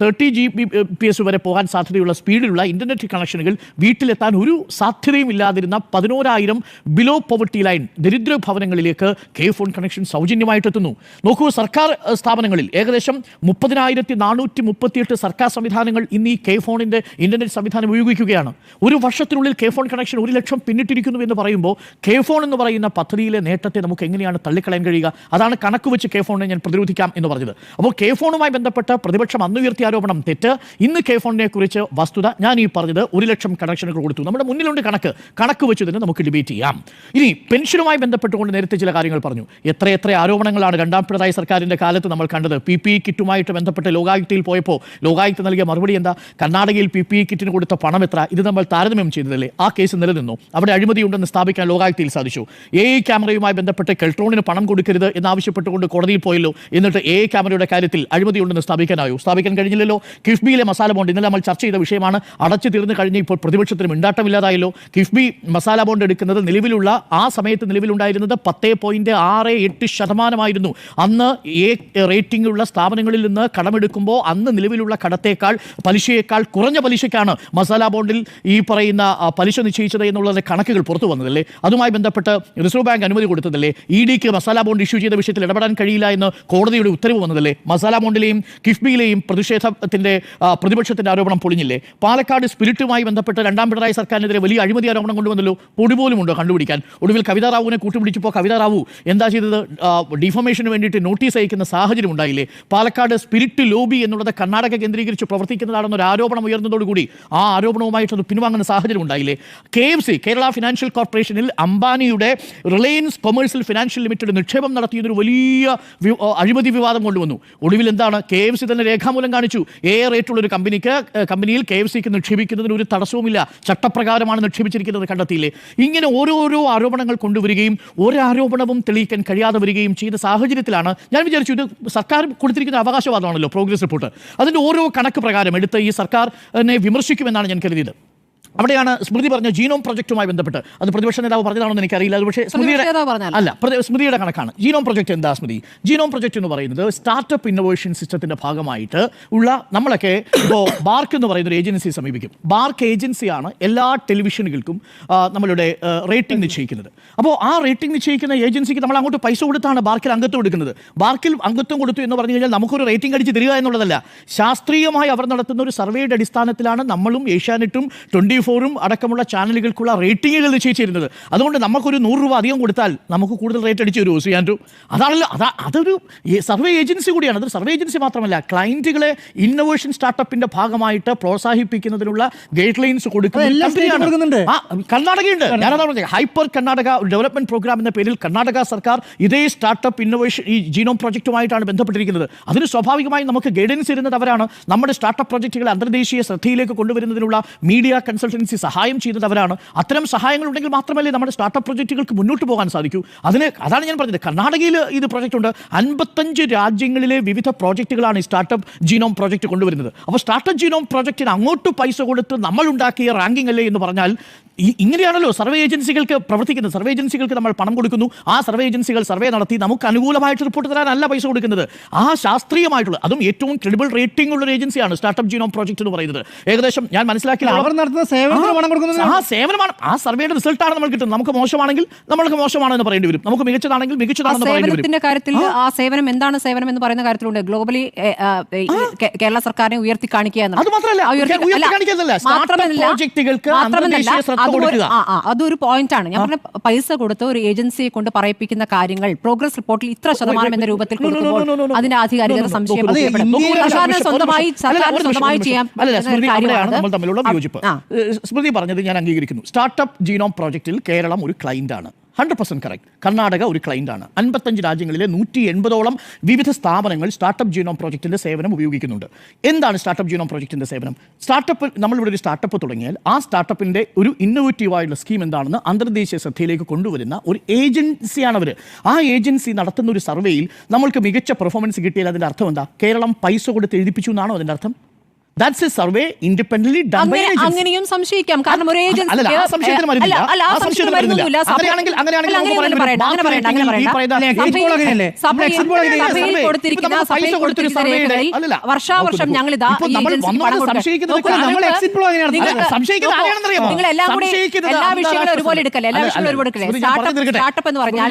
thirty G B P S വരെ പോകാൻ സാധ്യതയുള്ള സ്പീഡിലുള്ള ഇന്റർനെറ്റ് കണക്ഷനുകൾ വീട്ടിലെത്താൻ ഒരു സാധ്യതയും ഇല്ലാതിരുന്ന പതിനോരായിരം ബിലോ പോവർട്ടി ലൈൻ ദരിദ്ര ഭവനങ്ങളിലേക്ക് കെ ഫോൺ കണക്ഷൻ സൗജന്യമായിട്ട് എത്തുന്നു നോക്കൂ സർക്കാർ സ്ഥാപനങ്ങളിൽ ഏകദേശം മുപ്പതിനായിരത്തി നാനൂറ്റി മുപ്പത്തിയെട്ട് സർക്കാർ സംവിധാനങ്ങൾ ഇന്ന് ഈ കെ ഫോണിന്റെ ഇന്റർനെറ്റ് സംവിധാനം ഉപയോഗിക്കുകയാണ്. ഒരു വർഷത്തിനുള്ളിൽ കെ ഫോൺ കണക്ഷൻ ഒരു ലക്ഷം പിന്നിട്ടിരിക്കുന്നു എന്ന് പറയുമ്പോൾ കെ ഫോൺ എന്ന് പറയുന്ന പദ്ധതിയിലെ നേട്ടത്തെ നമുക്ക് എങ്ങനെയാണ് തള്ളിക്കളയാൻ കഴിയുക? അതാണ് കണക്ക് വെച്ച് കെ ഫോണിനെ ഞാൻ പ്രതിരോധിക്കാം എന്ന് പറഞ്ഞത്. അപ്പോൾ കെ ഫോണുമായി ബന്ധപ്പെട്ട് പ്രതിപക്ഷം അന്ന് ഉയർത്തിയ ആരോപണം തെറ്റ്. ഇന്ന് കെ ഫോണിനെ കുറിച്ച് വസ്തുത ഞാൻ ഈ പറഞ്ഞത് ഒരു ലക്ഷം കണക്ഷനുകൾ കൊടുത്തു. നമ്മുടെ മുന്നിലുണ്ട് കണക്ക്. കണക്ക് വെച്ച് തന്നെ നമുക്ക് ഡിബേറ്റ് ചെയ്യാം. ഇനി പെൻഷനുമായി ബന്ധപ്പെട്ടുകൊണ്ട് നേരത്തെ ചില കാര്യങ്ങൾ പറഞ്ഞു. എത്ര എത്ര ആരോപണങ്ങളാണ് രണ്ടാം പിണറായി സർക്കാരിന്റെ കാലത്ത് നമ്മൾ കണ്ടത്. പി പി കിറ്റുമായിട്ട് ബന്ധപ്പെട്ട് ലോകായുക്തയിൽ പോയപ്പോൾ ലോകായുക്ത നൽകിയ മറുപടി എന്താ? കർണാടകയിൽ പി പി കിറ്റിന് കൊടുത്ത പണം എത്ര? ഇത് നമ്മൾ താരതമ്യം ചെയ്തതല്ലേ? ആ കേസ് നിലനിന്നു. അവിടെ അഴിമതി ഉണ്ടെന്ന് സ്ഥാപിക്കാൻ ലോകായുക്തയിൽ സാധിച്ചു. എ ഐ ക്യാമറയുമായി ബന്ധപ്പെട്ട് കെൽട്രോണിന് പണം കൊടുക്കരുത് എന്നാവശ്യപ്പെട്ടുകൊണ്ട് കോടതിയിൽ പോയല്ലോ. എന്നിട്ട് എ ക്യാമറയുടെ കാര്യത്തിൽ അഴിമതിയുണ്ടെന്ന് സ്ഥാപിക്കാനായോ? സ്ഥാപിക്കാൻ കഴിഞ്ഞില്ലല്ലോ. കിഫ്ബിയിലെ മസാല ബോണ്ട് ഇന്നലെ നമ്മൾ ചർച്ച ചെയ്ത വിഷയമാണ്. അടച്ചു തീർന്നു കഴിഞ്ഞ് ഇപ്പോൾ പ്രതിപക്ഷത്തിന് മിണ്ടാട്ടമില്ലാതായല്ലോ കിഫ്ബി മസാല ബോണ്ട് എടുക്കുന്നത് നിലവിലുള്ള ആ സമയത്ത് നിലവിലുണ്ടായിരുന്നത് പത്ത് പോയിന്റ് ആറ് എട്ട് ശതമാനമായിരുന്നു. അന്ന് എ റേറ്റിംഗ് ഉള്ള സ്ഥാപനങ്ങളിൽ നിന്ന് കടമെടുക്കുമ്പോൾ അന്ന് നിലവിലുള്ള കടത്തേക്കാൾ പലിശയേക്കാൾ കുറഞ്ഞ പലിശയ്ക്കാണ് മസാല ബോണ്ടിൽ ഈ പറയുന്ന പലിശ നിശ്ചയിച്ചത് എന്നുള്ളതിന്റെ കണക്കുകൾ പുറത്തു വന്നതല്ലേ? അതുമായി ബന്ധപ്പെട്ട് റിസർവ് ബാങ്ക് അനുമതി കൊടുത്തതല്ലേ? ഇ ഡിക്ക് മസാല ബോണ്ട് ഇഷ്യൂ ചെയ്ത വിഷയത്തിൽ ഇടപെടാൻ കഴിയില്ല എന്ന് കോടതിയുടെ ഉത്തരവ് വന്നതല്ലേ? മസാല ബോണ്ടിലെയും കിഫ്ബിയിലെയും പ്രതിഷേധത്തിന്റെ പ്രതിപക്ഷത്തിന്റെ ആരോപണം പൊളിഞ്ഞില്ലേ? പാലക്കാട് സ്പിരിറ്റുമായി ബന്ധപ്പെട്ട് രണ്ടാം പിണറായി സർക്കാരിനെതിരെ വലിയ അഴിമതി ആരോപണം കൊണ്ടുവന്നല്ലോ പൊടി പോലും കണ്ടുപിടിക്കാൻ. ഒടുവിൽ കവിതാ റാവുവിനെ കൂട്ടുപിടിച്ചപ്പോൾ കവിതാ റാവു എന്താ ചെയ്തത്? ഡിഫോമേഷന് വേണ്ടിയിട്ട് നോട്ടീസ് അയക്കുന്ന സാഹചര്യം ഉണ്ടായില്ലേ? പാലക്കാട് സ്പിരിറ്റ് ലോബി എന്നുള്ളത് കർണാടക കേന്ദ്രീകരിച്ച് പ്രവർത്തിക്കുന്നതാണെന്നൊരു ആരോപണം ഉയർന്നതോടുകൂടി ആ ആരോപണവുമായിട്ട് അത് പിൻവാങ്ങുന്ന സാഹചര്യം ഉണ്ടായില്ലേ? K F C Kerala financial കോർപ്പറേഷനിൽ അംബാനിയുടെ റിലയൻസ് കൊമേഴ്സ്യൽ ഫിനാൻഷ്യൽ ലിമിറ്റഡ് നിക്ഷേപം നടത്തിയതൊരു വലിയ അഴിമതി വിവാദം കൊണ്ടുവന്നു. ഒടുവിൽ എന്താണ്? കെ എഫ് സി തന്നെ രേഖാമൂലം കാണിച്ചു. എ റേറ്റുള്ള ഒരു കമ്പനിക്ക് കമ്പനിയിൽ കെ എഫ് സിക്ക് നിക്ഷേപിക്കുന്നതിന് ഒരു തടസ്സവുമില്ല. ചട്ടപ്രകാരമാണ് നിക്ഷേപിച്ചിരിക്കുന്നത് കണ്ടെത്തിയില്ലേ? ഇങ്ങനെ ഓരോരോ ആരോപണങ്ങൾ കൊണ്ടുവരികയും ഒരാരോപണവും തെളിയിക്കാൻ കഴിയാതെ വരികയും ചെയ്ത സാഹചര്യത്തിലാണ് ഞാൻ വിചാരിച്ചു ഇത് സർക്കാർ കൊടുത്തിരിക്കുന്ന അവകാശവാദമാണല്ലോ പ്രോഗ്രസ് റിപ്പോർട്ട് അതിന്റെ ഓരോ കണക്ക് പ്രകാരം എടുത്ത് ഈ സർക്കാർ എന്നെ വിമർശിക്കുമെന്നാണ് ഞാൻ കരുതിയത്. അവിടെയാണ് സ്മൃതി പറഞ്ഞ ജീനോം പ്രൊജക്റ്റുമായി ബന്ധപ്പെട്ട്. അത് പ്രതിപക്ഷ നേതാവ് പറഞ്ഞതാണെന്ന് എനിക്കറിയില്ല. അത് പക്ഷേ സ്മൃതിയുടെ അല്ല സ്മൃതിയുടെ കണക്കാണ്. ജീനോം പ്രൊജക്റ്റ് എന്താ സ്മൃതി? ജീനോം പ്രൊജക്റ്റ് എന്ന് പറയുന്നത് സ്റ്റാർട്ടപ്പ് ഇന്നോവേഷൻ സിസ്റ്റത്തിന്റെ ഭാഗമായിട്ട് ഉള്ള നമ്മളൊക്കെ ഇപ്പോൾ ബാർക്ക് എന്ന് പറയുന്ന ഒരു ഏജൻസിയെ സമീപിക്കും. ബാർക്ക് ഏജൻസിയാണ് എല്ലാ ടെലിവിഷനുകൾക്കും നമ്മളുടെ റേറ്റിംഗ് നിശ്ചയിക്കുന്നത്. അപ്പോൾ ആ റേറ്റിംഗ് നിശ്ചയിക്കുന്ന ഏജൻസിക്ക് നമ്മൾ അങ്ങോട്ട് പൈസ കൊടുത്താണ് ബാർക്കിൽ അംഗത്വം എടുക്കുന്നത് ബാർക്കിൽ അംഗത്വം കൊടുത്തു എന്ന് പറഞ്ഞു കഴിഞ്ഞാൽ നമുക്കൊരു റേറ്റിംഗ് അടിച്ച് തരിക എന്നുള്ളതല്ല. ശാസ്ത്രീയമായി അവർ നടത്തുന്ന ഒരു സർവേയുടെ അടിസ്ഥാനത്തിലാണ് നമ്മളും ഏഷ്യാനെറ്റും ട്വന്റി ഫോറും അടക്കമുള്ള ചാനലുകൾക്കുള്ള റേറ്റിങ്ങുകൾ നിശ്ചയിച്ചിരുന്നത് അതുകൊണ്ട് നമുക്കൊരു നൂറ് രൂപ അധികം കൊടുത്താൽ നമുക്ക് കൂടുതൽ റേറ്റ് അടിച്ചു തരുമോ സിയാൻഡു അതാണല്ലോ അതാ അതൊരു സർവേ ഏജൻസി കൂടിയാണ്. അതൊരു സർവേ ഏജൻസി മാത്രമല്ല ക്ലയന്റുകളെ ഇന്നോവേഷൻ സ്റ്റാർട്ടപ്പിന്റെ ഭാഗമായിട്ട് പ്രോത്സാഹിപ്പിക്കുന്നതിനുള്ള ഗൈഡ് ലൈൻസ്. കൊടുക്കുന്നുണ്ട്. കർണാടകയുണ്ട്. ഞാനതാ പറഞ്ഞത് ഹൈപ്പർ കർണാടക ഡെവലപ്മെന്റ് പ്രോഗ്രാം എന്ന പേരിൽ കർണാടക സർക്കാർ ഇതേ സ്റ്റാർട്ടപ്പ് ഇന്നോവേഷൻ ഈ ജീനോം പ്രോജക്റ്റുമായിട്ടാണ് ബന്ധപ്പെട്ടിരിക്കുന്നത്. അതിന് സ്വാഭാവികമായും നമുക്ക് ഗൈഡൻസ് തരുന്നത് അവരാണ്. നമ്മുടെ സ്റ്റാർട്ടപ്പ് പ്രോജക്റ്റുകളെ അന്തർദേശീയ ശ്രദ്ധയിലേക്ക് കൊണ്ടുവരുന്നതിനുള്ള മീഡിയ കൺസൾട്ടൻസി സഹായം ചെയ്യുന്നത് അവരാണ്. അത്തരം സഹായങ്ങൾ ഉണ്ടെങ്കിൽ മാത്രമല്ലേ നമ്മുടെ സ്റ്റാർട്ടപ്പ് പ്രൊജക്റ്റുകൾക്ക് മുന്നോട്ട് പോകാൻ സാധിക്കൂ. അതിന് അതാണ് ഞാൻ പറഞ്ഞത്. കർണാടകയിൽ ഇത് പ്രോജക്റ്റ് ഉണ്ട്. അൻപത്തഞ്ച് രാജ്യങ്ങളിലെ വിവിധ പ്രോജക്റ്റുകളാണ് ഈ സ്റ്റാർട്ടപ്പ് ജീനോം പ്രോജക്റ്റ് കൊണ്ടുവരുന്നത്. അപ്പോൾ സ്റ്റാർട്ടപ്പ് ജീനോം പ്രോജക്റ്റിന് അങ്ങോട്ട് പൈസ കൊടുത്ത് നമ്മൾ ഉണ്ടാക്കിയ റാങ്കിംഗ് അല്ലേ എന്ന് പറഞ്ഞാൽ ഇങ്ങനെയാണല്ലോ സർവേ ഏജൻസികൾക്ക് പ്രവർത്തിക്കുന്നത്. സർവേ ഏജൻസികൾക്ക് നമ്മൾ പണം കൊടുക്കുന്നു. ആ സർവേ ഏജൻസികൾ സർവേ നടത്തി നമുക്ക് അനുകൂലമായിട്ട് റിപ്പോർട്ട് തരാനല്ല പൈസ കൊടുക്കുന്നത്. ആ ശാസ്ത്രീയമായിട്ടുള്ള അതും ഏറ്റവും ക്രെഡിബിൾ റേറ്റിംഗ് ഉള്ള ഒരു ഏജൻസിയാണ് സ്റ്റാർട്ടപ്പ് ജീനോം പ്രോജക്റ്റ് എന്ന് പറയുന്നത്. ഏകദേശം ഞാൻ മനസ്സിലാക്കി അവർ നടത്തുന്ന സേവനത്തിന് പണം കൊടുക്കുന്നത് ആ സേവനമാണ്. ആ സർവേയുടെ റിസൾട്ടാണ് നമ്മൾ കിട്ടുന്നത്. നമുക്ക് മോശമാണെങ്കിൽ നമ്മൾക്ക് മോശമാണെന്ന് പറയേണ്ടി വരും. നമുക്ക് മികച്ചതാണെങ്കിൽ മികച്ചതാണെന്ന് പറയേണ്ടി വരും. സേവനത്തിന്റെ കാര്യത്തിൽ ആ. സേവനം എന്താണ് സേവനം എന്ന് പറയുന്ന കാര്യത്തിലുണ്ട്. ഗ്ലോബലി കേരള സർക്കാരിനെ ഉയർത്തി കാണിക്കുക മാത്രമല്ല, അതൊരു പോയിന്റ് ആണ്. ഞാൻ പറഞ്ഞ പൈസ കൊടുത്ത് ഒരു ഏജൻസിയെ കൊണ്ട് പറയിപ്പിക്കുന്ന കാര്യങ്ങൾ പ്രോഗ്രസ് റിപ്പോർട്ടിൽ ഇത്ര ശതമാനം എന്ന രൂപത്തിൽ. അതിന്റെ ആധികാരികത സംശയം. സർക്കാരിന് സ്വന്തമായി സർക്കാരിന് സ്വന്തമായി ചെയ്യാം. കാര്യമാണ്. സ്മൃതി പറഞ്ഞത് ഞാൻ അംഗീകരിക്കുന്നു. സ്റ്റാർട്ടപ്പ് ജീനോം പ്രോജക്റ്റിൽ കേരളം ഒരു ആണ്. ഹൺഡ്രഡ് പെർസെന്റ് കറക്റ്റ് കർണാടക ഒരു ആണ്. അൻപത്തഞ്ച് രാജ്യങ്ങളിലെ നൂറ്റി എൺപതോളം വിവിധ സ്ഥാപനങ്ങൾ സ്റ്റാർട്ടപ്പ് ജീനോം പ്രോജക്റ്റിന്റെ സേവനം ഉപയോഗിക്കുന്നുണ്ട്. എന്താണ് സ്റ്റാർട്ടപ്പ് ജീനോം പ്രോജക്റ്റിന്റെ സേവനം? സ്റ്റാർട്ടപ്പ് നമ്മളിവിടെ ഒരു സ്റ്റാർട്ടപ്പ് തുടങ്ങിയാൽ ആ സ്റ്റാർട്ടപ്പിന്റെ ഒരു ഇന്നോവേറ്റീവ് ആയിട്ടുള്ള സ്കീം എന്താണെന്ന് അന്തർദേശീയ ശ്രദ്ധയിലേക്ക് കൊണ്ടുവരുന്ന ഒരു ഏജൻസിയാണ് അവർ ആ ഏജൻസി നടത്തുന്ന ഒരു സർവേയിൽ നമ്മൾക്ക് മികച്ച പെർഫോമൻസ് കിട്ടിയാൽ അതിന്റെ അർത്ഥം എന്താ? കേരളം പൈസ കൊടുത്ത് എഴുതിപ്പിച്ചു എന്നാണോ അതിന്റെ അർത്ഥം? That's a survey independent done by അങ്ങനെ അങ്ങനെയും സംശയിക്കാം കാരണം ഒരു ഏജൻസി ആ സംശയത്തിന് മരുന്നില്ല. ആ സംശയത്തിന്. മരുന്നില്ല. അങ്ങനെയാണെങ്കിൽ- അങ്ങനെയാണെങ്കിൽ നമുക്ക് അങ്ങനെ പറയണ്ട, അങ്ങനെ പറയണ്ട. കൊടുത്തിരിക്കുന്ന പൈസ കൊടുത്തൊരു സർവേയുടെ- വർഷാവർഷം ഞങ്ങൾ ഇതാ? നിങ്ങൾ എല്ലാം കൂടി എല്ലാ വിഷയങ്ങളും ഒരുപോലെ എടുക്കല്ലേ എല്ലാ വിഷയങ്ങളും ഒരുപോലെ എടുക്കല്ലേ സ്റ്റാർട്ടപ്പ് എന്ന് പറഞ്ഞാൽ.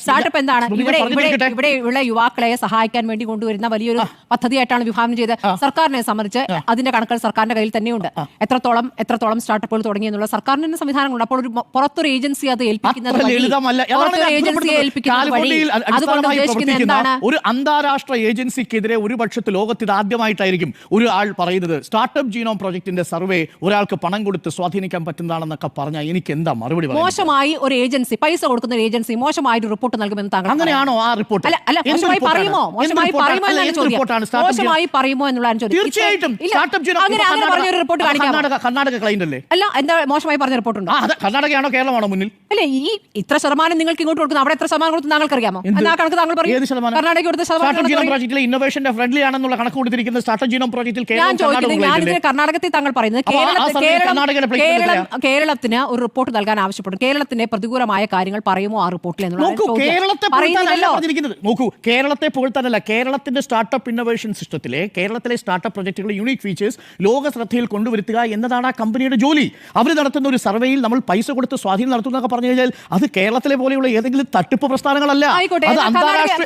സ്റ്റാർട്ടപ്പ് എന്താണ് ഇവിടെ ഇവിടെ. ഇവിടെ ഉള്ള യുവാക്കളെ സഹായിക്കാൻ വേണ്ടി കൊണ്ടുവരുന്ന വലിയൊരു പദ്ധതിയായിട്ടാണ് വിഭാവനം ചെയ്ത് സർക്കാരിനെ സംബന്ധിച്ച് അതിന്റെ കണക്കുകൾ സർക്കാരിന്റെ കയ്യിൽ തന്നെയുണ്ട്. എത്രത്തോളം എത്രത്തോളം സ്റ്റാർട്ടപ്പുകൾ തുടങ്ങി എന്നുള്ള സർക്കാരിന് തന്നെ സംവിധാനങ്ങളുണ്ട്. അപ്പോൾ ഒരു പുറത്തൊരു ഏജൻസി അത് ഏൽപ്പിക്കുന്നത് ഏജൻസിയെ. ഏൽപ്പിക്കുന്നത് വഴി. അതുകൊണ്ട് ഉദ്ദേശിക്കുന്നത് എന്താണ്? ഒരു അന്താരാഷ്ട്ര ഏജൻസിക്കെതിരെ ഒരു പക്ഷത്ത് ലോകത്ത് ഇത് ആദ്യമായിട്ടായിരിക്കും ഒരു ആൾ പറയുന്നത്. സ്റ്റാർട്ടപ്പ് ജീനോം പ്രോജക്റ്റിന്റെ സർവേ ഒരാൾക്ക് പണം കൊടുത്ത് സ്വാധീനിക്കാൻ പറ്റുന്നതാണെന്നൊക്കെ പറഞ്ഞാൽ എനിക്ക് എന്താ മറുപടി മോശമായി ഒരു ഏജൻസി പൈസ കൊടുക്കുന്ന ഒരു ഏജൻസി മോശമായി ഒരു റിപ്പോർട്ട് നൽകുമെന്ന് താങ്കൾ അങ്ങനെയാണോ ആ റിപ്പോർട്ട്? അല്ല അല്ല മോശമായി പറയുമോ? മോശമായി? പറയുമോ എന്നാണ് ചോദ്യം? മോശമായി പറയുമോ എന്നുള്ളതാണ് ചോദ്യം. തീർച്ചയായിട്ടും. കർണാടക- ക്ലൈന്റ് അല്ലേ? അല്ല എന്താ മോശമായി പറഞ്ഞ റിപ്പോർട്ട് ഉണ്ടോ? ആ കർണാടകയാണോ കേരളമാണോ മുന്നിൽ? അല്ലെ ഈ ഇത്ര ശതമാനം നിങ്ങൾക്ക് ഇങ്ങോട്ട് കൊടുക്കുന്നു. അവിടെ എത്ര ശതമാനം കൊടുത്തു താങ്കൾക്ക് അറിയാമോ? എന്നാ കണക്ക് താങ്കൾ പറയും. കർണാടക കൊടുത്ത ശതമാനം ഇന്നോവേഷന്റെ ഫ്രണ്ട്ലി ആണെന്നുള്ള കണക്ക് കൊടുത്തിരിക്കുന്ന സ്റ്റാർട്ടപ്പ് പ്രോജക്റ്റിൽ ഞാൻ ചോദിക്കുന്നത് ഞാനിതിന്? കർണാടകത്തിൽ താങ്കൾ പറയുന്നത് ആ കേരളം? കേരളത്തിന് ഒരു റിപ്പോർട്ട് നൽകാൻ ആവശ്യപ്പെടും കേരളത്തിന്റെ പ്രതികൂലമായ കാര്യങ്ങൾ പറയുമോ ആ റിപ്പോർട്ടിൽ നോക്കൂ കേരളത്തെ പുകഴ്ത്താനല്ല കേരളത്തിന്റെ സ്റ്റാർട്ടപ്പ് ഇന്നോവേഷൻ സിസ്റ്റത്തിലെ കേരളത്തിലെ സ്റ്റാർട്ടപ്പ് പ്രൊജക്ടുകളുടെ യൂണിക് ഫീച്ചേഴ്സ് ലോക ശ്രദ്ധയിൽ കൊണ്ടുവരുത്തുക എന്നതാണ് ആ കമ്പനിയുടെ ജോലി. അവർ നടത്തുന്ന ഒരു സർവേയിൽ നമ്മൾ പൈസ കൊടുത്ത് സ്വാധീനം നടത്തുന്നതൊക്കെ പറഞ്ഞു കഴിഞ്ഞാൽ അത് കേരളത്തിലെ പോലെയുള്ള ഏതെങ്കിലും തട്ടിപ്പ് പ്രസ്ഥാനങ്ങളല്ല. അത് അന്താരാഷ്ട്ര.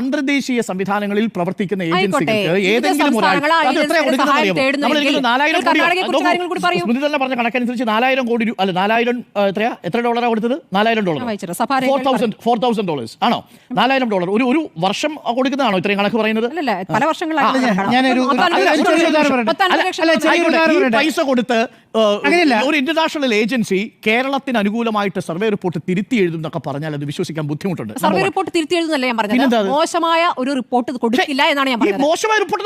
അന്തർദേശീയ സംവിധാനങ്ങളിൽ പ്രവർത്തിക്കുന്ന. ഏജൻസികൾക്ക് ഏതെങ്കിലും പറഞ്ഞ കണക്കനുസരിച്ച് നാലായിരം കോടി രൂപ അല്ല നാലായിരം എത്രയാ? എത്ര ഡോളറാണ് കൊടുത്തത്? നാലായിരം dollar. Thousand four thousand dollars ആണോ? നാലായിരം ഡോളർ. ഒരു ഒരു വർഷം കൊടുക്കുന്നതാണോ ഇത്രയും കണക്ക് പറയുന്നത്? പല വർഷങ്ങളായി ഞാനൊരു-. പൈസ കൊടുത്ത് അങ്ങനെയല്ല. ഒരു ഇന്റർനാഷണൽ ഏജൻസി കേരളത്തിന് അനുകൂലമായിട്ട് സർവേ റിപ്പോർട്ട് തിരുത്തി എഴുതും എന്നൊക്കെ പറഞ്ഞാൽ അത് വിശ്വസിക്കാൻ ബുദ്ധിമുട്ടുണ്ട്. സർവേ റിപ്പോർട്ട് തിരുത്തി എഴുതുന്നല്ലേ ഞാൻ പറഞ്ഞത്? മോശമായ ഒരു റിപ്പോർട്ട് കൊടുക്കില്ല എന്നാണ് ഞാൻ പറഞ്ഞത്. മോശമായ റിപ്പോർട്ട്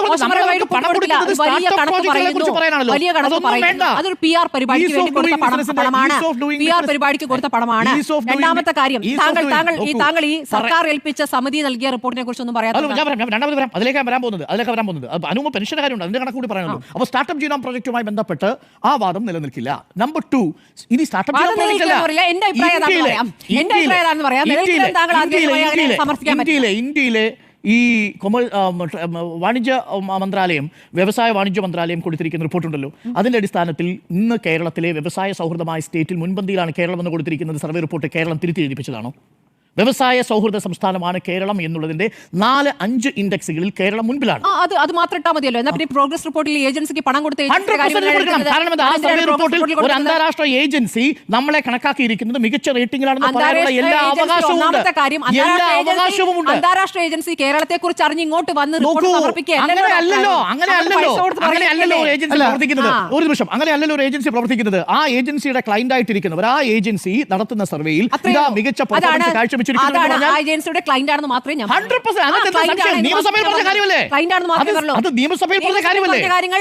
വലിയ കണക്ക് പറയുന്നു. അതൊരു പി ആർ പരിപാടിക്ക് വേണ്ടി കൊടുത്ത പണമാണ്. പി ആർ പരിപാടിക്ക് കൊടുത്ത പണമാണ്. രണ്ടാമത്തെ കാര്യം താങ്കൾ താങ്കൾ ഈ. താങ്കൾ ഈ സർക്കാർ ഏൽപ്പിച്ച സമിതി നൽകിയ റിപ്പോർട്ടിനെ കുറിച്ച് ഒന്നും പറയാം. രണ്ടാമത് വരാം അതിലേക്ക് ഞാൻ വരാൻ പോകുന്നത്. അതിലേക്ക് വരാൻ പോകുന്നത്. അനുമ പെൻഷൻ കാര്യമുണ്ട് അതിന്റെ കണക്ക് കൂടി പറയാനുള്ളൂ. അപ്പോൾ സ്റ്റാർട്ടപ്പ് ജീനോം പ്രോജക്റ്റുമായി ബന്ധപ്പെട്ട് ആ വാദം നിലനിൽക്കില്ല. നമ്പർ ടു ഇനി സ്റ്റാർട്ടപ്പ്. ഇന്ത്യയിലെ ഇന്ത്യയിലെ ഈ ആ, വാണിജ്യ മന്ത്രാലയം വ്യവസായ വാണിജ്യ മന്ത്രാലയം കൊടുത്തിരിക്കുന്ന റിപ്പോർട്ടുണ്ടല്ലോ അതിന്റെ അടിസ്ഥാനത്തിൽ ഇന്ന് കേരളത്തിലെ വ്യവസായ സൗഹൃദമായ സ്റ്റേറ്റിൽ മുൻപന്തിയിലാണ് കേരളം എന്ന് കൊടുത്തിരിക്കുന്നത് സർവേ റിപ്പോർട്ട് കേരളം തിരുത്തി എഴുതിപ്പിച്ചതാണോ? വ്യവസായ സൗഹൃദ സംസ്ഥാനമാണ് കേരളം എന്നുള്ളതിന്റെ നാല് അഞ്ച് ഇൻഡെക്സുകളിൽ കേരളം മുൻപിലാണ്. അത് അത് മാത്രം ഇട്ടാൽ മതിയല്ലോ. എന്നാൽ പിന്നെ പ്രോഗ്രസ് റിപ്പോർട്ടിൽ ഏജൻസിക്ക് പണം കൊടുത്ത് കാരണം റിപ്പോർട്ടിൽ ഒരു അന്താരാഷ്ട്ര ഏജൻസി നമ്മളെ കണക്കാക്കിയിരിക്കുന്നത് മികച്ച റേറ്റിംഗിലാണെന്ന് പറയാനുള്ള എല്ലാ അവകാശവും എല്ലാ അന്താരാഷ്ട്ര അവകാശവും ഉണ്ട് അന്താരാഷ്ട്ര ഏജൻസി കേരളത്തെ കുറിച്ച് അറിഞ്ഞ് ഇങ്ങോട്ട് വന്ന് അങ്ങനെ അല്ലല്ലോ. അങ്ങനെ അല്ലല്ലോ. അങ്ങനെ അല്ലല്ലോ ഒരു ഏജൻസി. പ്രവർത്തിക്കുന്നത്. ആ. ഒരു നിമിഷം. അങ്ങനെ അല്ലല്ലോ ഒരു ഏജൻസി പ്രവർത്തിക്കുന്നത്. ആ ഏജൻസിയുടെ ക്ലയന്റ് ആയിട്ടിരിക്കുന്നവർ ആ ഏജൻസി നടത്തുന്ന സർവേയിൽ ഇതാ മികച്ച അതാണ് ഏജൻസിയുടെ ക്ലൈന്റ് ആണെന്ന് മാത്രമേ ഞാൻ 100% അതിനകത്ത് എന്താ സംശയം? നിയമസഭയിൽ പറഞ്ഞ കാര്യമല്ലേ? അത് നിയമസഭയിൽ പറഞ്ഞ കാര്യമല്ലേ? കാര്യങ്ങൾ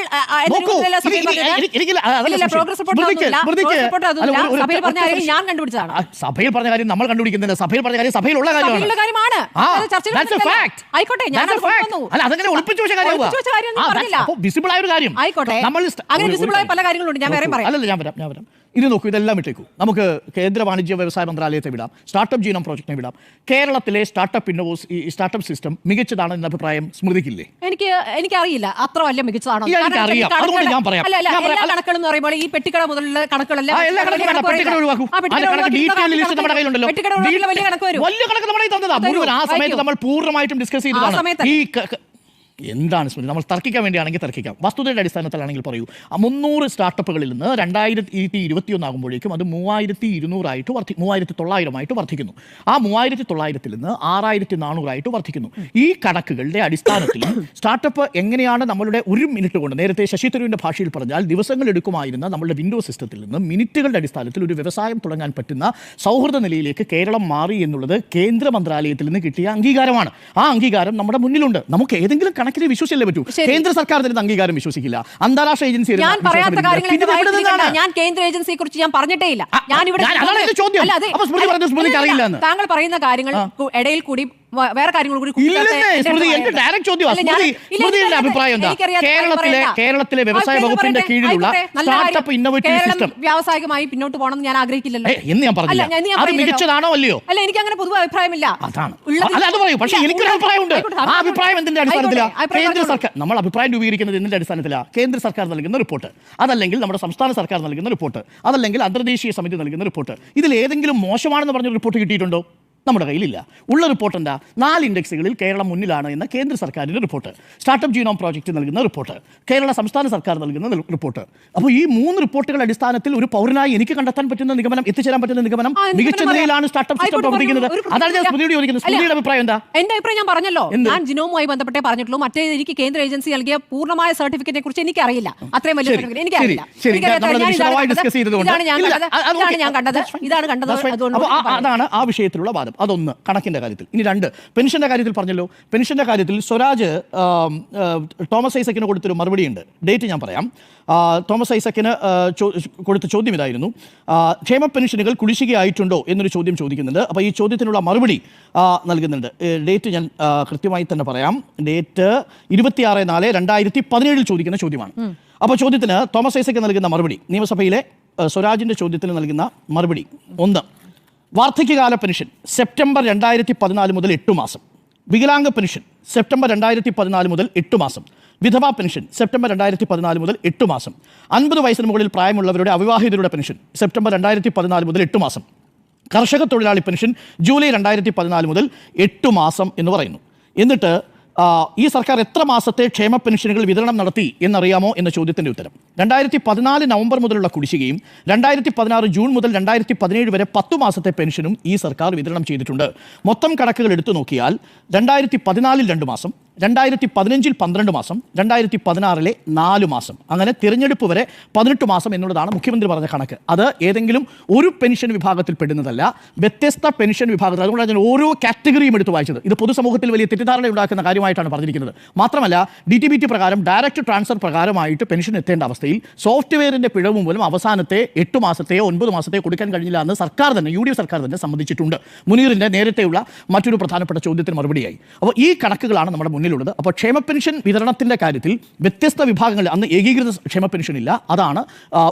ഞാൻ കണ്ടുപിടിച്ചതാണ്. സഭയിൽ പറഞ്ഞ കാര്യം നമ്മൾ കണ്ടുപിടിക്കുന്നില്ല. സഭയിൽ പറഞ്ഞ കാര്യം സഭയിലുള്ള കാര്യമാണ്. ആയിക്കോട്ടെ ഞാൻ അതങ്ങനെ ഒളിപ്പിച്ചു വെച്ച കാര്യം visible ആയ ഒരു കാര്യം. ആയിക്കോട്ടെ. നമ്മൾ അങ്ങനെ ഒരു ആയ പല കാര്യങ്ങളുണ്ട്. ഞാൻ വേറെ പറയാം. അല്ലല്ല ഞാൻ വരാം ഞാൻ വരാം. ഇത് നോക്കൂ ഇതെല്ലാം ഇട്ടേക്കൂ. നമുക്ക് കേന്ദ്ര വാണിജ്യ വ്യവസായ മന്ത്രാലയത്തെ വിടാം സ്റ്റാർട്ടപ്പ് ജീനം പ്രോജക്റ്റിനെ വിടാം. കേരളത്തിലെ സ്റ്റാർട്ടപ്പ് ഇന്നോവോസ് ഈ സ്റ്റാർട്ടപ്പ് സിസ്റ്റം മികച്ചതാണ് എന്ന അഭിപ്രായം സ്മൃതിക്കില്ലേ? എനിക്ക് എനിക്കറിയില്ല. അത്ര വലിയ മികച്ചതാണോ? എനിക്കറിയാം. അതുകൊണ്ട് ഞാൻ പറയാം. പറയുമ്പോൾ ഈ പെട്ടിക്കട മുതലുള്ള കണക്കുകളെല്ലാം? വലിയ കണക്ക് നമ്മുടെ തന്നതാ മുഴുവൻ ആ സമയത്ത് നമ്മൾ പൂർണമായിട്ടും ഡിസ്കസ് ചെയ്തതാണ്. ഈ എന്താണ് സ്മൃതി? നമ്മൾ തർക്കിക്കാൻ വേണ്ടിയാണെങ്കിൽ തർക്കിക്കാം. വസ്തുതയുടെ അടിസ്ഥാനത്തിലാണെങ്കിൽ പറയൂ. ആ മുന്നൂറ് സ്റ്റാർട്ടപ്പുകളിൽ നിന്ന് രണ്ടായിരത്തി ഇരുപത്തിയൊന്ന് ആകുമ്പോഴേക്കും അത് മൂവായിരത്തി ഇരുന്നൂറായിട്ട് വർദ്ധി മൂവായിരത്തി തൊള്ളായിരമായിട്ട് വർദ്ധിക്കുന്നു. ആ മൂവായിരത്തി തൊള്ളായിരത്തിൽ നിന്ന് ആറായിരത്തി നാനൂറായിട്ട് വർദ്ധിക്കുന്നു. ഈ കണക്കുകളുടെ അടിസ്ഥാനത്തിൽ സ്റ്റാർട്ടപ്പ് എങ്ങനെയാണ് നമ്മളുടെ ഒരു മിനിറ്റ് കൊണ്ട് നേരത്തെ ശശി തരൂരിന്റെ ഭാഷയിൽ പറഞ്ഞാൽ ദിവസങ്ങൾ എടുക്കുമായിരുന്ന നമ്മുടെ വിൻഡോ സിസ്റ്റത്തിൽ നിന്ന് മിനിറ്റുകളുടെ അടിസ്ഥാനത്തിൽ ഒരു വ്യവസായം തുടങ്ങാൻ പറ്റുന്ന സൗഹൃദ നിലയിലേക്ക് കേരളം മാറി എന്നുള്ളത് കേന്ദ്ര മന്ത്രാലയത്തിൽ നിന്ന് കിട്ടിയ അംഗീകാരമാണ്. ആ അംഗീകാരം നമ്മുടെ മുന്നിലുണ്ട്. നമുക്ക് ഏതെങ്കിലും കണക്കിനെ വിശ്വസിച്ചല്ലേ പറ്റൂ. കേന്ദ്ര സർക്കാർ തരുന്ന അംഗീകാരം വിശ്വസിക്കില്ല. അന്താരാഷ്ട്ര ഏജൻസി ഞാൻ പറയാത്ത കാര്യങ്ങൾ. ഞാൻ കേന്ദ്ര ഏജൻസിയെ കുറിച്ച് ഞാൻ പറഞ്ഞിട്ടേ ഇല്ല ഞാൻ ഇവിടെ താങ്കൾ പറയുന്ന കാര്യങ്ങൾ ഇടയിൽ കൂടി വേറെ കാര്യങ്ങൾ കൂടി ഡയറക്റ്റ് ചോദ്യം സ്മൃതിയുടെ അഭിപ്രായം എന്താ? കേരളത്തിലെ കേരളത്തിലെ വ്യവസായ വകുപ്പിന്റെ കീഴിലുള്ള സ്റ്റാർട്ടപ്പ്. ഇന്നോവേറ്റീവ് സിസ്റ്റം വ്യാവസായികമായി പിന്നോട്ട് പോകണമെന്ന് ഞാൻ ആഗ്രഹിക്കില്ലല്ലോ. എന്ന് ഞാൻ പറഞ്ഞില്ല. അത് മികച്ചതാണോ അല്ലയോ? അല്ല എനിക്ക് അങ്ങനെ പൊതുവെ അഭിപ്രായമില്ല. അതാണ്. അത് പറയൂ. പക്ഷേ എനിക്കൊരു അഭിപ്രായമുണ്ട് ആ അഭിപ്രായം എന്തിന്റെ അടിസ്ഥാനത്തിലാണ് കേന്ദ്ര സർക്കാർ നമ്മൾ അഭിപ്രായം രൂപീകരിക്കുന്നത് എന്തിന്റെ അടിസ്ഥാനത്തിലാണ് കേന്ദ്ര സർക്കാർ നൽകുന്ന റിപ്പോർട്ട്. അതല്ലെങ്കിൽ നമ്മുടെ സംസ്ഥാന സർക്കാർ നൽകുന്ന റിപ്പോർട്ട്. അതല്ലെങ്കിൽ അന്തർദേശീയ സമിതി നൽകുന്ന റിപ്പോർട്ട്. ഇതിൽ ഏതെങ്കിലും മോശമാണെന്ന് പറഞ്ഞ റിപ്പോർട്ട് കിട്ടിയിട്ടുണ്ടോ? നമ്മുടെ കയ്യിലില്ല. ഉള്ള റിപ്പോർട്ട് എന്താ? നാല് ഇൻഡെക്സുകളിൽ കേരളം മുന്നിലാണ് എന്ന കേന്ദ്ര സർക്കാരിന്റെ റിപ്പോർട്ട് സ്റ്റാർട്ടപ്പ് ജീനോം പ്രോജക്റ്റ് നൽകുന്ന റിപ്പോർട്ട് കേരള സംസ്ഥാന സർക്കാർ നൽകുന്ന റിപ്പോർട്ട് അപ്പോൾ ഈ മൂന്ന് റിപ്പോർട്ടുകളുടെ അടിസ്ഥാനത്തിൽ ഒരു പൗരനായി എനിക്ക് കണ്ടെത്താൻ പറ്റുന്ന നിഗമനം എത്തിച്ചേരാൻ പറ്റുന്ന നിഗമനം മികച്ച നിലയിലാണ് സ്റ്റാർട്ടപ്പ് സിസ്റ്റം പ്രവർത്തിക്കുന്നത്. അതാണ് ഞാൻ സ്മൃതിയോട് ചോദിക്കുന്നത്. സ്മൃതിയുടെ അഭിപ്രായം എന്താ? എന്റെ അഭിപ്രായം ഞാൻ പറഞ്ഞല്ലോ. ഞാൻ ജിനോമുമായി ബന്ധപ്പെട്ടേ പറഞ്ഞിട്ടുള്ളൂ. മറ്റേ എനിക്ക് കേന്ദ്ര ഏജൻസി നൽകിയ പൂർണമായ സർട്ടിഫിക്കറ്റിനെ കുറിച്ച് എനിക്കറിയില്ല. അത്രയും വലിയ എനിക്കറിയില്ല. ഇതാണ് ഞാൻ കണ്ടത്. ഇതാണ് കണ്ടത്. അതുകൊണ്ട്. അതാണ് ആ വിഷയത്തിലുള്ള വാദം. അതൊന്ന് കണക്കിന്റെ കാര്യത്തിൽ. ഇനി രണ്ട് പെൻഷന്റെ കാര്യത്തിൽ പറഞ്ഞല്ലോ. പെൻഷന്റെ കാര്യത്തിൽ സ്വരാജ് തോമസ് ഐസക്കിന് കൊടുത്തൊരു മറുപടിയുണ്ട്. ഡേറ്റ് ഞാൻ പറയാം. തോമസ് ഐസക്കിന് കൊടുത്ത ചോദ്യം ഇതായിരുന്നു. ക്ഷേമ പെൻഷനുകൾ കുടിശ്ശികയായിട്ടുണ്ടോ എന്നൊരു ചോദ്യം ചോദിക്കുന്നുണ്ട്. അപ്പോൾ ഈ ചോദ്യത്തിനുള്ള മറുപടി നൽകുന്നുണ്ട്. ഡേറ്റ് ഞാൻ കൃത്യമായി തന്നെ പറയാം. ഡേറ്റ് ഇരുപത്തിയാറ് നാല് രണ്ടായിരത്തി പതിനേഴിൽ ചോദിക്കുന്ന ചോദ്യമാണ്. അപ്പോൾ ചോദ്യത്തിന് തോമസ് ഐസക്ക് നൽകുന്ന മറുപടി നിയമസഭയിലെ സ്വരാജിന്റെ ചോദ്യത്തിന് നൽകുന്ന മറുപടി ഒന്ന്. വാർദ്ധക്യകാല പെൻഷൻ സെപ്റ്റംബർ രണ്ടായിരത്തി പതിനാല് മുതൽ എട്ട് മാസം. വികലാംഗ പെൻഷൻ സെപ്റ്റംബർ രണ്ടായിരത്തി പതിനാല് മുതൽ എട്ട് മാസം. വിധവാ പെൻഷൻ സെപ്റ്റംബർ രണ്ടായിരത്തി പതിനാല് മുതൽ എട്ട് മാസം. അൻപത് വയസ്സിന് മുകളിൽ പ്രായമുള്ളവരുടെ അവിവാഹിതരുടെ പെൻഷൻ സെപ്റ്റംബർ രണ്ടായിരത്തി പതിനാല് മുതൽ എട്ട് മാസം. കർഷക തൊഴിലാളി പെൻഷൻ ജൂലൈ രണ്ടായിരത്തി പതിനാല് മുതൽ എട്ട് മാസം എന്ന് പറയുന്നു. എന്നിട്ട് ഈ സർക്കാർ എത്ര മാസത്തെ ക്ഷേമ പെൻഷനുകൾ വിതരണം നടത്തി എന്നറിയാമോ എന്ന ചോദ്യത്തിന്റെ ഉത്തരം. രണ്ടായിരത്തി പതിനാല് നവംബർ മുതലുള്ള കുടിശ്ശികയും രണ്ടായിരത്തി പതിനാറ് ജൂൺ മുതൽ രണ്ടായിരത്തി പതിനേഴ് വരെ പത്തു മാസത്തെ പെൻഷനും ഈ സർക്കാർ വിതരണം ചെയ്തിട്ടുണ്ട്. മൊത്തം കണക്കുകൾ എടുത്തു നോക്കിയാൽ രണ്ടായിരത്തി പതിനാലിൽ രണ്ട് മാസം രണ്ടായിരത്തി പതിനഞ്ചിൽ പന്ത്രണ്ട് മാസം രണ്ടായിരത്തി പതിനാറിലെ നാല് മാസം. അങ്ങനെ തിരഞ്ഞെടുപ്പ് വരെ പതിനെട്ട് മാസം എന്നുള്ളതാണ് മുഖ്യമന്ത്രി പറഞ്ഞ കണക്ക്. അത് ഏതെങ്കിലും ഒരു പെൻഷൻ വിഭാഗത്തിൽ പെടുന്നതല്ല വ്യത്യസ്ത പെൻഷൻ വിഭാഗത്തിൽ. അതുകൊണ്ടാണ് ഞാൻ ഓരോ കാറ്റഗറിയും എടുത്ത് വായിച്ചത്. ഇത് പൊതുസമൂഹത്തിൽ വലിയ തെറ്റിദ്ധാരണ ഉണ്ടാക്കുന്ന കാര്യമായിട്ടാണ് പറഞ്ഞിരിക്കുന്നത്. മാത്രമല്ല ഡി ടി ബി ടി പ്രകാരം ഡയറക്റ്റ് ട്രാൻസ്ഫർ പ്രകാരമായിട്ട് പെൻഷൻ എത്തേണ്ട അവസ്ഥയിൽ സോഫ്റ്റ്വെയറിന്റെ പിഴവ് മൂലം അവസാനത്തെ എട്ട് മാസത്തെയോ ഒൻപത് മാസത്തെയോ കൊടുക്കാൻ കഴിഞ്ഞില്ല എന്ന് സർക്കാർ തന്നെ യു ഡി എഫ് സർക്കാർ തന്നെ സംബന്ധിച്ചിട്ടുണ്ട് മുനീറിന്റെ നേരത്തെയുള്ള മറ്റൊരു പ്രധാനപ്പെട്ട ചോദ്യത്തിന് മറുപടിയായി. അപ്പോൾ ഈ കണക്കുകളാണ് നമ്മുടെ മുന്നിലുള്ളത് അപ്പോൾ ക്ഷേമ പെൻഷൻ വിതരണത്തിന്റെ കാര്യത്തിൽ വ്യത്യസ്ത വിഭാഗങ്ങൾ അന്ന് ഏകീകൃത ക്ഷേമ പെൻഷൻ ഇല്ല. അതാണ്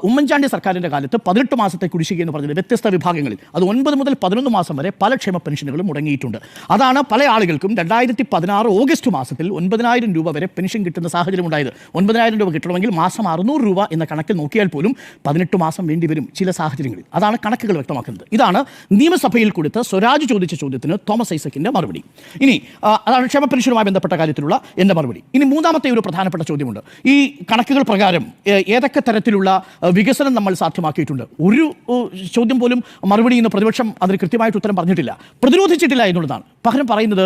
ഉമ്മൻചാണ്ടി സർക്കാരിന്റെ കാലത്ത് പതിനെട്ട് മാസത്തെ കുടിശ്ശിക എന്ന് പറഞ്ഞത് വ്യത്യസ്ത വിഭാഗങ്ങളിൽ അത് ഒൻപത് മുതൽ പതിനൊന്ന് മാസം വരെ പല ക്ഷേമ പെൻഷനുകളും മുടങ്ങിയിട്ടുണ്ട്. അതാണ് പല ആളുകൾക്കും രണ്ടായിരത്തി പതിനാറ് ഓഗസ്റ്റ് മാസത്തിൽ ഒൻപതിനായിരം രൂപ വരെ പെൻഷൻ കിട്ടുന്ന സാഹചര്യം ഉണ്ടായത്. ഒൻപതിനായിരം രൂപ കിട്ടണമെങ്കിൽ മാസം അറുന്നൂറ് രൂപ എന്ന കണക്കിൽ നോക്കിയാൽ പോലും പതിനെട്ട് മാസം വേണ്ടി വരും ചില സാഹചര്യങ്ങളിൽ. അതാണ് കണക്കുകൾ വ്യക്തമാക്കുന്നത്. ഇതാണ് നിയമസഭയിൽ കൊടുത്ത സ്വരാജ് ചോദിച്ച ചോദ്യത്തിന് തോമസ് ഐസക്കിന്റെ മറുപടി. ഇനി അതാണ് ക്ഷേമ പെൻഷനുമായി ബന്ധപ്പെട്ട കാര്യത്തിലുള്ള എന്റെ മറുപടി. ഇനി മൂന്നാമത്തെ ഒരു പ്രധാനപ്പെട്ട ചോദ്യമുണ്ട്. ഈ കണക്കുകൾ പ്രകാരം ഏതൊക്കെ തരത്തിലുള്ള വികസനം നമ്മൾ സാധ്യമാക്കിയിട്ടുണ്ട്? ഒരു ചോദ്യം പോലും മറുപടി ഇന്ന് പ്രതിപക്ഷം അതിന് കൃത്യമായിട്ട് ഉത്തരം പറഞ്ഞിട്ടില്ല. പ്രതിരോധിച്ചിട്ടില്ല എന്നുള്ളതാണ്. പകരം പറയുന്നത്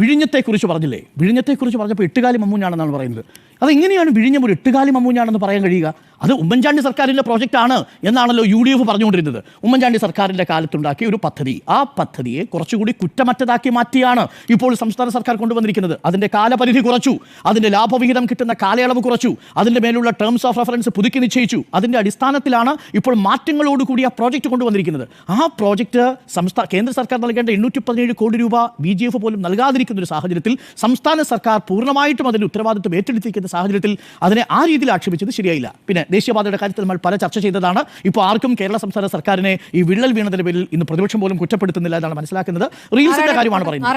വിഴിഞ്ഞത്തെക്കുറിച്ച് പറഞ്ഞില്ലേ? വിഴിഞ്ഞത്തെക്കുറിച്ച് പറഞ്ഞപ്പോൾ എട്ടുകാലി മമ്മൂഞ്ഞാണെന്നാണ് പറയുന്നത്. അതെങ്ങനെയാണ് വിഴിഞ്ഞം ഒരു എട്ടുകാലി മമ്മൂഞ്ഞാണെന്ന് പറയാൻ കഴിയുക? അത് ഉമ്മൻചാണ്ടി സർക്കാരിന്റെ പ്രോജക്റ്റാണ് എന്നാണല്ലോ യു ഡി എഫ് പറഞ്ഞുകൊണ്ടിരുന്നത്. ഉമ്മൻചാണ്ടി സർക്കാരിന്റെ കാലത്തുണ്ടാക്കിയ ഒരു പദ്ധതി. ആ പദ്ധതിയെ കുറച്ചുകൂടി കുറ്റമറ്റതാക്കി മാറ്റിയാണ് ഇപ്പോൾ സംസ്ഥാന സർക്കാർ കൊണ്ടുവന്നിരിക്കുന്നത്. അതിന്റെ കാലപരിധി കുറച്ചു. അതിന്റെ ലാഭവിഹിതം കിട്ടുന്ന കാലയളവ് കുറച്ചു. അതിന്റെ മേലുള്ള ടേംസ് ഓഫ് റെഫറൻസ് പുതുക്കി നിശ്ചയിച്ചു. അതിന്റെ അടിസ്ഥാനത്തിലാണ് ഇപ്പോൾ മാറ്റങ്ങളോടുകൂടി ആ പ്രോജക്റ്റ് കൊണ്ടുവന്നിരിക്കുന്നത്. ആ പ്രോജക്റ്റ് സംസ്ഥാന കേന്ദ്ര സർക്കാർ നൽകേണ്ട എണ്ണൂറ്റി പതിനേഴ് കോടി രൂപ ബി ജി എഫ് പോലും നൽകാതിരിക്കുന്ന ഒരു സാഹചര്യത്തിൽ സംസ്ഥാന സർക്കാർ പൂർണമായിട്ടും അതിന്റെ ഉത്തരവാദിത്വം ഏറ്റെടുത്തിരിക്കുന്ന സാഹചര്യത്തിൽ അതിനെ ആ രീതിയിൽ ആക്ഷേപിച്ചത് ശരിയായില്ല. പിന്നെ ദേശീയപാതയുടെ കാര്യത്തിൽ നമ്മൾ പല ചർച്ച ചെയ്തതാണ്. ഇപ്പോൾ ആർക്കും കേരള സംസ്ഥാന സർക്കാരിനെ ഈ വിള്ളൽ വീണതിന്റെ പേരിൽ ഇന്ന് പ്രതിപക്ഷം പോലും കുറ്റപ്പെടുത്തുന്നില്ല എന്നാണ് മനസ്സിലാക്കുന്നത്. റീൽസിന്റെ കാര്യമാണ് പറയുന്നത്.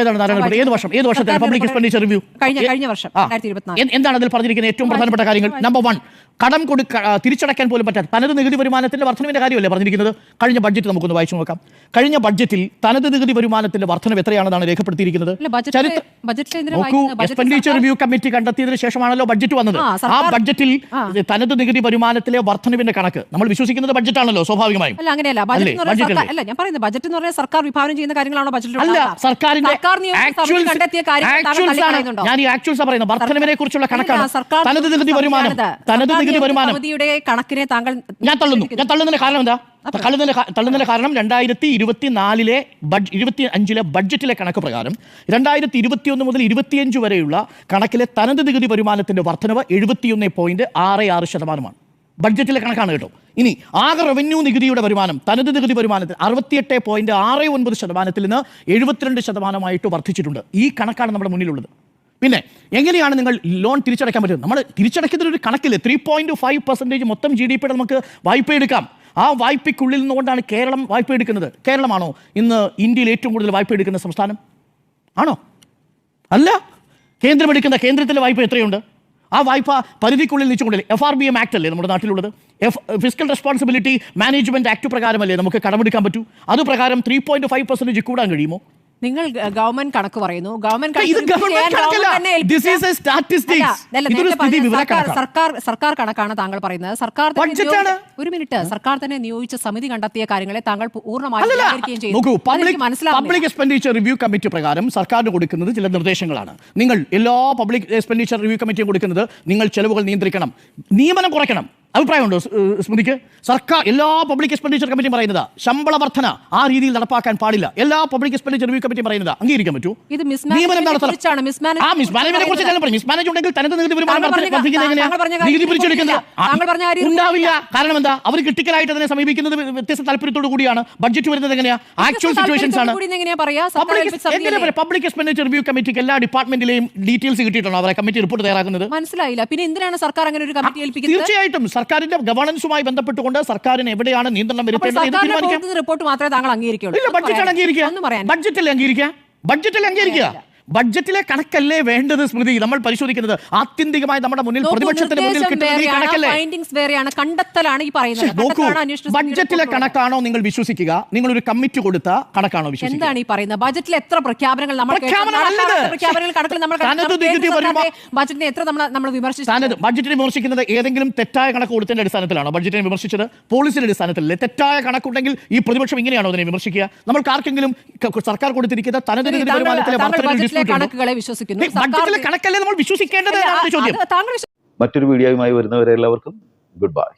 ഏതാണ് നാരായണ ഏത് വർഷം? ഏത് വർഷത്തെ പബ്ലിക് എക്സ്പെൻഡിച്ചർ റിവ്യൂ എന്താണ് അതിൽ പറഞ്ഞിരിക്കുന്ന ഏറ്റവും പ്രധാനപ്പെട്ട കാര്യങ്ങൾ? നമ്പർ വൺ കടം കൊടുക്ക തിരിച്ചടയ്ക്കാൻ പോലും പറ്റാത്ത തനത് നികുതി വരുമാനത്തിന്റെ വർധനവിന്റെ കാര്യമല്ലേ പറഞ്ഞിരിക്കുന്നത്? കഴിഞ്ഞ ബഡ്ജറ്റ് നമുക്കൊന്ന് വായിച്ചു നോക്കാം. കഴിഞ്ഞ ബഡ്ജറ്റിൽ തനത് നികുതി വരുമാനത്തിന്റെ വർധനവ് എത്രയാണെന്നാണ് രേഖപ്പെടുത്തിയിരിക്കുന്നത്? നോക്കൂ എക്സ്പെൻഡിച്ചർ റിവ്യൂ കമ്മിറ്റി കണ്ടെത്തിയതിനു ശേഷമാണല്ലോ ബഡ്ജറ്റ് വന്നത്. ആ, ബഡ്ജറ്റിൽ. തനത് നികുതി വരുമാനത്തിലെ വർധനവിന്റെ കണക്ക്. നമ്മൾ വിശ്വസിക്കുന്നത് സ്വാഭാവികമായും? ബഡ്ജറ്റ് ആണല്ലോ അല്ല? ഞാൻ പറയുന്നത് ബഡ്ജറ്റ് എന്ന് പറഞ്ഞാൽ സർക്കാർ വിഭാവനം ചെയ്യുന്ന കാര്യങ്ങളാണോ ബഡ്ജറ്റിൽ അല്ല സർക്കാരിന്റെ സർക്കാർ നിയോഗിച്ച സമിതി actuals- കണ്ടെത്തിയ കാര്യങ്ങൾ താങ്കൾ actuals ഞാൻ ഈ ആക്ച്വൽസ് പറയുന്നത്. വർധനവിനെ കുറിച്ചുള്ള കണക്കാണ്. തനത് നികുതി വരുമാനം. തനത് നികുതി വരുമാനം. കണക്കിനെ താങ്കൾ ഞാൻ തള്ളുന്നു. ഞാൻ തള്ളുന്നതിന്റെ കാരണം എന്താ? തള്ളുന്നതിന്റെ തള്ളുന്നതിന്റെ കാരണം രണ്ടായിരത്തി ഇരുപത്തി നാലിലെ ബഡ്ജ് ഇരുപത്തി അഞ്ചിലെ ബഡ്ജറ്റിലെ കണക്ക് പ്രകാരം രണ്ടായിരത്തി ഇരുപത്തിയൊന്ന് മുതൽ ഇരുപത്തിയഞ്ച് വരെയുള്ള കണക്കിലെ തനത് നികുതി വരുമാനത്തിന്റെ വർധനവ് എഴുപത്തിയൊന്ന് പോയിന്റ് ആറ് ആറ് ശതമാനമാണ്. ബഡ്ജറ്റിലെ കണക്കാണ് കേട്ടോ. ഇനി ആകെ റവന്യൂ നികുതിയുടെ വരുമാനം തനത് നികുതി വരുമാനത്തിൽ അറുപത്തിയെട്ട് പോയിന്റ് ആറ് ഒൻപത് ശതമാനത്തിൽ നിന്ന് എഴുപത്തിരണ്ട് ശതമാനമായിട്ട് വർദ്ധിച്ചിട്ടുണ്ട്. ഈ കണക്കാണ് നമ്മുടെ മുന്നിലുള്ളത്. പിന്നെ എങ്ങനെയാണ് നിങ്ങൾ ലോൺ തിരിച്ചടയ്ക്കാൻ പറ്റുന്നത്? നമ്മൾ തിരിച്ചടയ്ക്കുന്ന ഒരു കണക്കില്ല? ത്രീ പോയിന്റ് ഫൈവ് പെർസെന്റേജ് മൊത്തം ജി ഡി പിയുടെ നമുക്ക് വായ്പ എടുക്കാം. ആ വായ്പയ്ക്കുള്ളിൽ നിന്നുകൊണ്ടാണ് കേരളം വായ്പ എടുക്കുന്നത്. കേരളമാണോ ഇന്ന് ഇന്ത്യയിൽ ഏറ്റവും കൂടുതൽ വായ്പ എടുക്കുന്ന സംസ്ഥാനം? ആണോ? അല്ല. കേന്ദ്രം എടുക്കുന്ന കേന്ദ്രത്തിലെ വായ്പ എത്രയുണ്ട്? ആ വായ്പ പരിധിക്കുള്ളിൽ നിൽച്ചുകൊണ്ടില്ലേ? F R B M act അല്ലേ നമ്മുടെ നാട്ടിലുള്ളത്? F fiscal responsibility management act പ്രകാരമല്ലേ നമുക്ക് കടമെടുക്കാൻ പറ്റൂ? അത് പ്രകാരം ത്രീ പോയിന്റ് ഫൈവ് പെർസെന്റേജ് കൂടാൻ കഴിയുമോ? നിങ്ങൾ ഗവൺമെന്റ് കണക്ക് പറയുന്നു. ഗവൺമെന്റ് സർക്കാർ കണക്കാണ്. സർക്കാർ കണക്കാണ് താങ്കൾ പറയുന്നത്. സർക്കാർ. ഒരു മിനിറ്റ്. സർക്കാർ തന്നെ നിയോഗിച്ച സമിതി കണ്ടെത്തിയ കാര്യങ്ങളെ താങ്കൾ പൂർണമായും പബ്ലിക് എക്സ്പെൻഡിച്ചർ റിവ്യൂ കമ്മിറ്റി പ്രകാരം സർക്കാരിന് കൊടുക്കുന്നത് ചില നിർദ്ദേശങ്ങളാണ്. നിങ്ങൾ എല്ലാ പബ്ലിക് എക്സ്പെൻഡിച്ചർ റിവ്യൂ കമ്മിറ്റിയും കൊടുക്കുന്നത് നിങ്ങൾ ചെലവുകൾ നിയന്ത്രിക്കണം. നിയമനം കുറയ്ക്കണം. അഭിപ്രായമുണ്ടോ സ്മൃതിക്ക്? സർക്കാർ എല്ലാ പബ്ലിക് എക്സ്പെൻഡിച്ചർ കമ്മിറ്റി പറയുന്നത്. ശമ്പള വർധന ആ രീതിയിൽ നടപ്പാക്കാൻ പാടില്ല. എല്ലാ പബ്ലിക് എക്സ്പെൻഡിച്ചർ റിവ്യൂ കമ്മിറ്റി പറയുന്നത്. അംഗീകരിക്കാൻ പറ്റൂ. ഇത് mismanagement കുറിച്ചാണ്. mismanagement ആ മിസ്മാനേജ്മെന്റിനെ കുറിച്ച് ഞാൻ പറഞ്ഞു മിസ്മാനേജ് ഉണ്ടെങ്കിൽ തനത് നികുതി വരുമാനം നികുതി പിരിച്ചെടുക്കുന്നത് ഉണ്ടാവില്ല. കാരണം എന്താ? അവർ ക്രിട്ടിക്കലായിട്ട് അതിനെ സമീപിക്കുന്നത് വ്യത്യസ്ത താല്പര്യത്തോടു കൂടിയാണ്. ബഡ്ജറ്റ് വരുന്നത് എങ്ങനെയാ? ആക്ച്വൽ സിറ്റുവേഷൻസ് ആണ്? പബ്ലിക് എക്സ്പെൻഡിച്ചർ റിവ്യൂ കമ്മിറ്റിക്ക് എല്ലാ ഡിപ്പാർട്ട്മെന്റിലെയും ഡീറ്റെയിൽസ് കിട്ടിയിട്ടുണ്ടോ? അവരെ കമ്മിറ്റി റിപ്പോർട്ട് തയ്യാറാക്കുന്നത്? മനസ്സിലായില്ല. പിന്നെ എന്തിനാണ് സർക്കാർ അങ്ങനെ ഒരു കമ്മിറ്റി ഏൽപ്പിക്കുന്നത്? തീർച്ചയായിട്ടും. സർക്കാരിന്റെ ഗവർണൻസുമായി ബന്ധപ്പെട്ടുകൊണ്ട് സർക്കാരിന് എവിടെയാണ് നിയന്ത്രണം വരുത്തേണ്ടത്? റിപ്പോർട്ട് മാത്രമേ താങ്കൾ അംഗീകരിക്കുള്ളൂ ബഡ്ജറ്റിൽ അംഗീകരിക്കുക. ബഡ്ജറ്റിൽ അംഗീകരിക്കുക? ബഡ്ജറ്റിലെ കണക്കല്ലേ വേണ്ടത് സ്മൃതി? നമ്മൾ പരിശോധിക്കുന്നത് ആത്യന്തികമായി നമ്മുടെ മുന്നിൽ പ്രതിപക്ഷത്തിന് മുന്നിൽ ഈ കണ്ടെത്തലാണ് പറയുന്നത്. ബഡ്ജറ്റിലെ കണക്കാണോ നിങ്ങൾ വിശ്വസിക്കുക? നിങ്ങൾ ഒരു കമ്മിറ്റി കൊടുത്ത കണക്കാണോ എന്താണ് ഈ പറയുന്നത്? ബഡ്ജറ്റിൽ എത്ര പ്രഖ്യാപനങ്ങൾ നമ്മൾ പ്രഖ്യാപനങ്ങൾ കണക്കിൽ നമ്മൾ ബഡ്ജറ്റിനെ എത്ര നമ്മൾ നമ്മൾ വിമർശിച്ചു ബഡ്ജറ്റിനെ വിമർശിക്കുന്നത് ഏതെങ്കിലും തെറ്റായ കണക്ക് കൊടുത്തതിന്റെ അടിസ്ഥാനത്തിലാണോ? ബഡ്ജറ്റിനെ വിമർശിച്ചത് പോളിസിയുടെ അടിസ്ഥാനത്തിലല്ലേ? തെറ്റായ കണക്കുണ്ടെങ്കിൽ ഈ പ്രതിപക്ഷം ഇങ്ങനെയാണോ അതിനെ വിമർശിക്കുക? നമ്മൾക്ക് ആർക്കെങ്കിലും സർക്കാർ കൊടുത്തിരിക്കുന്ന തനത് നികുതി ബഡ്ജറ്റിലെ കണക്കുകളെ വിശ്വസിക്കുന്നു. ബഡ്ജറ്റിലെ കണക്കല്ലേ നമ്മൾ വിശ്വസിക്കേണ്ടത് ചോദ്യം. മറ്റൊരു വീഡിയോയുമായി വരുന്നവരെ എല്ലാവർക്കും ഗുഡ് ബൈ.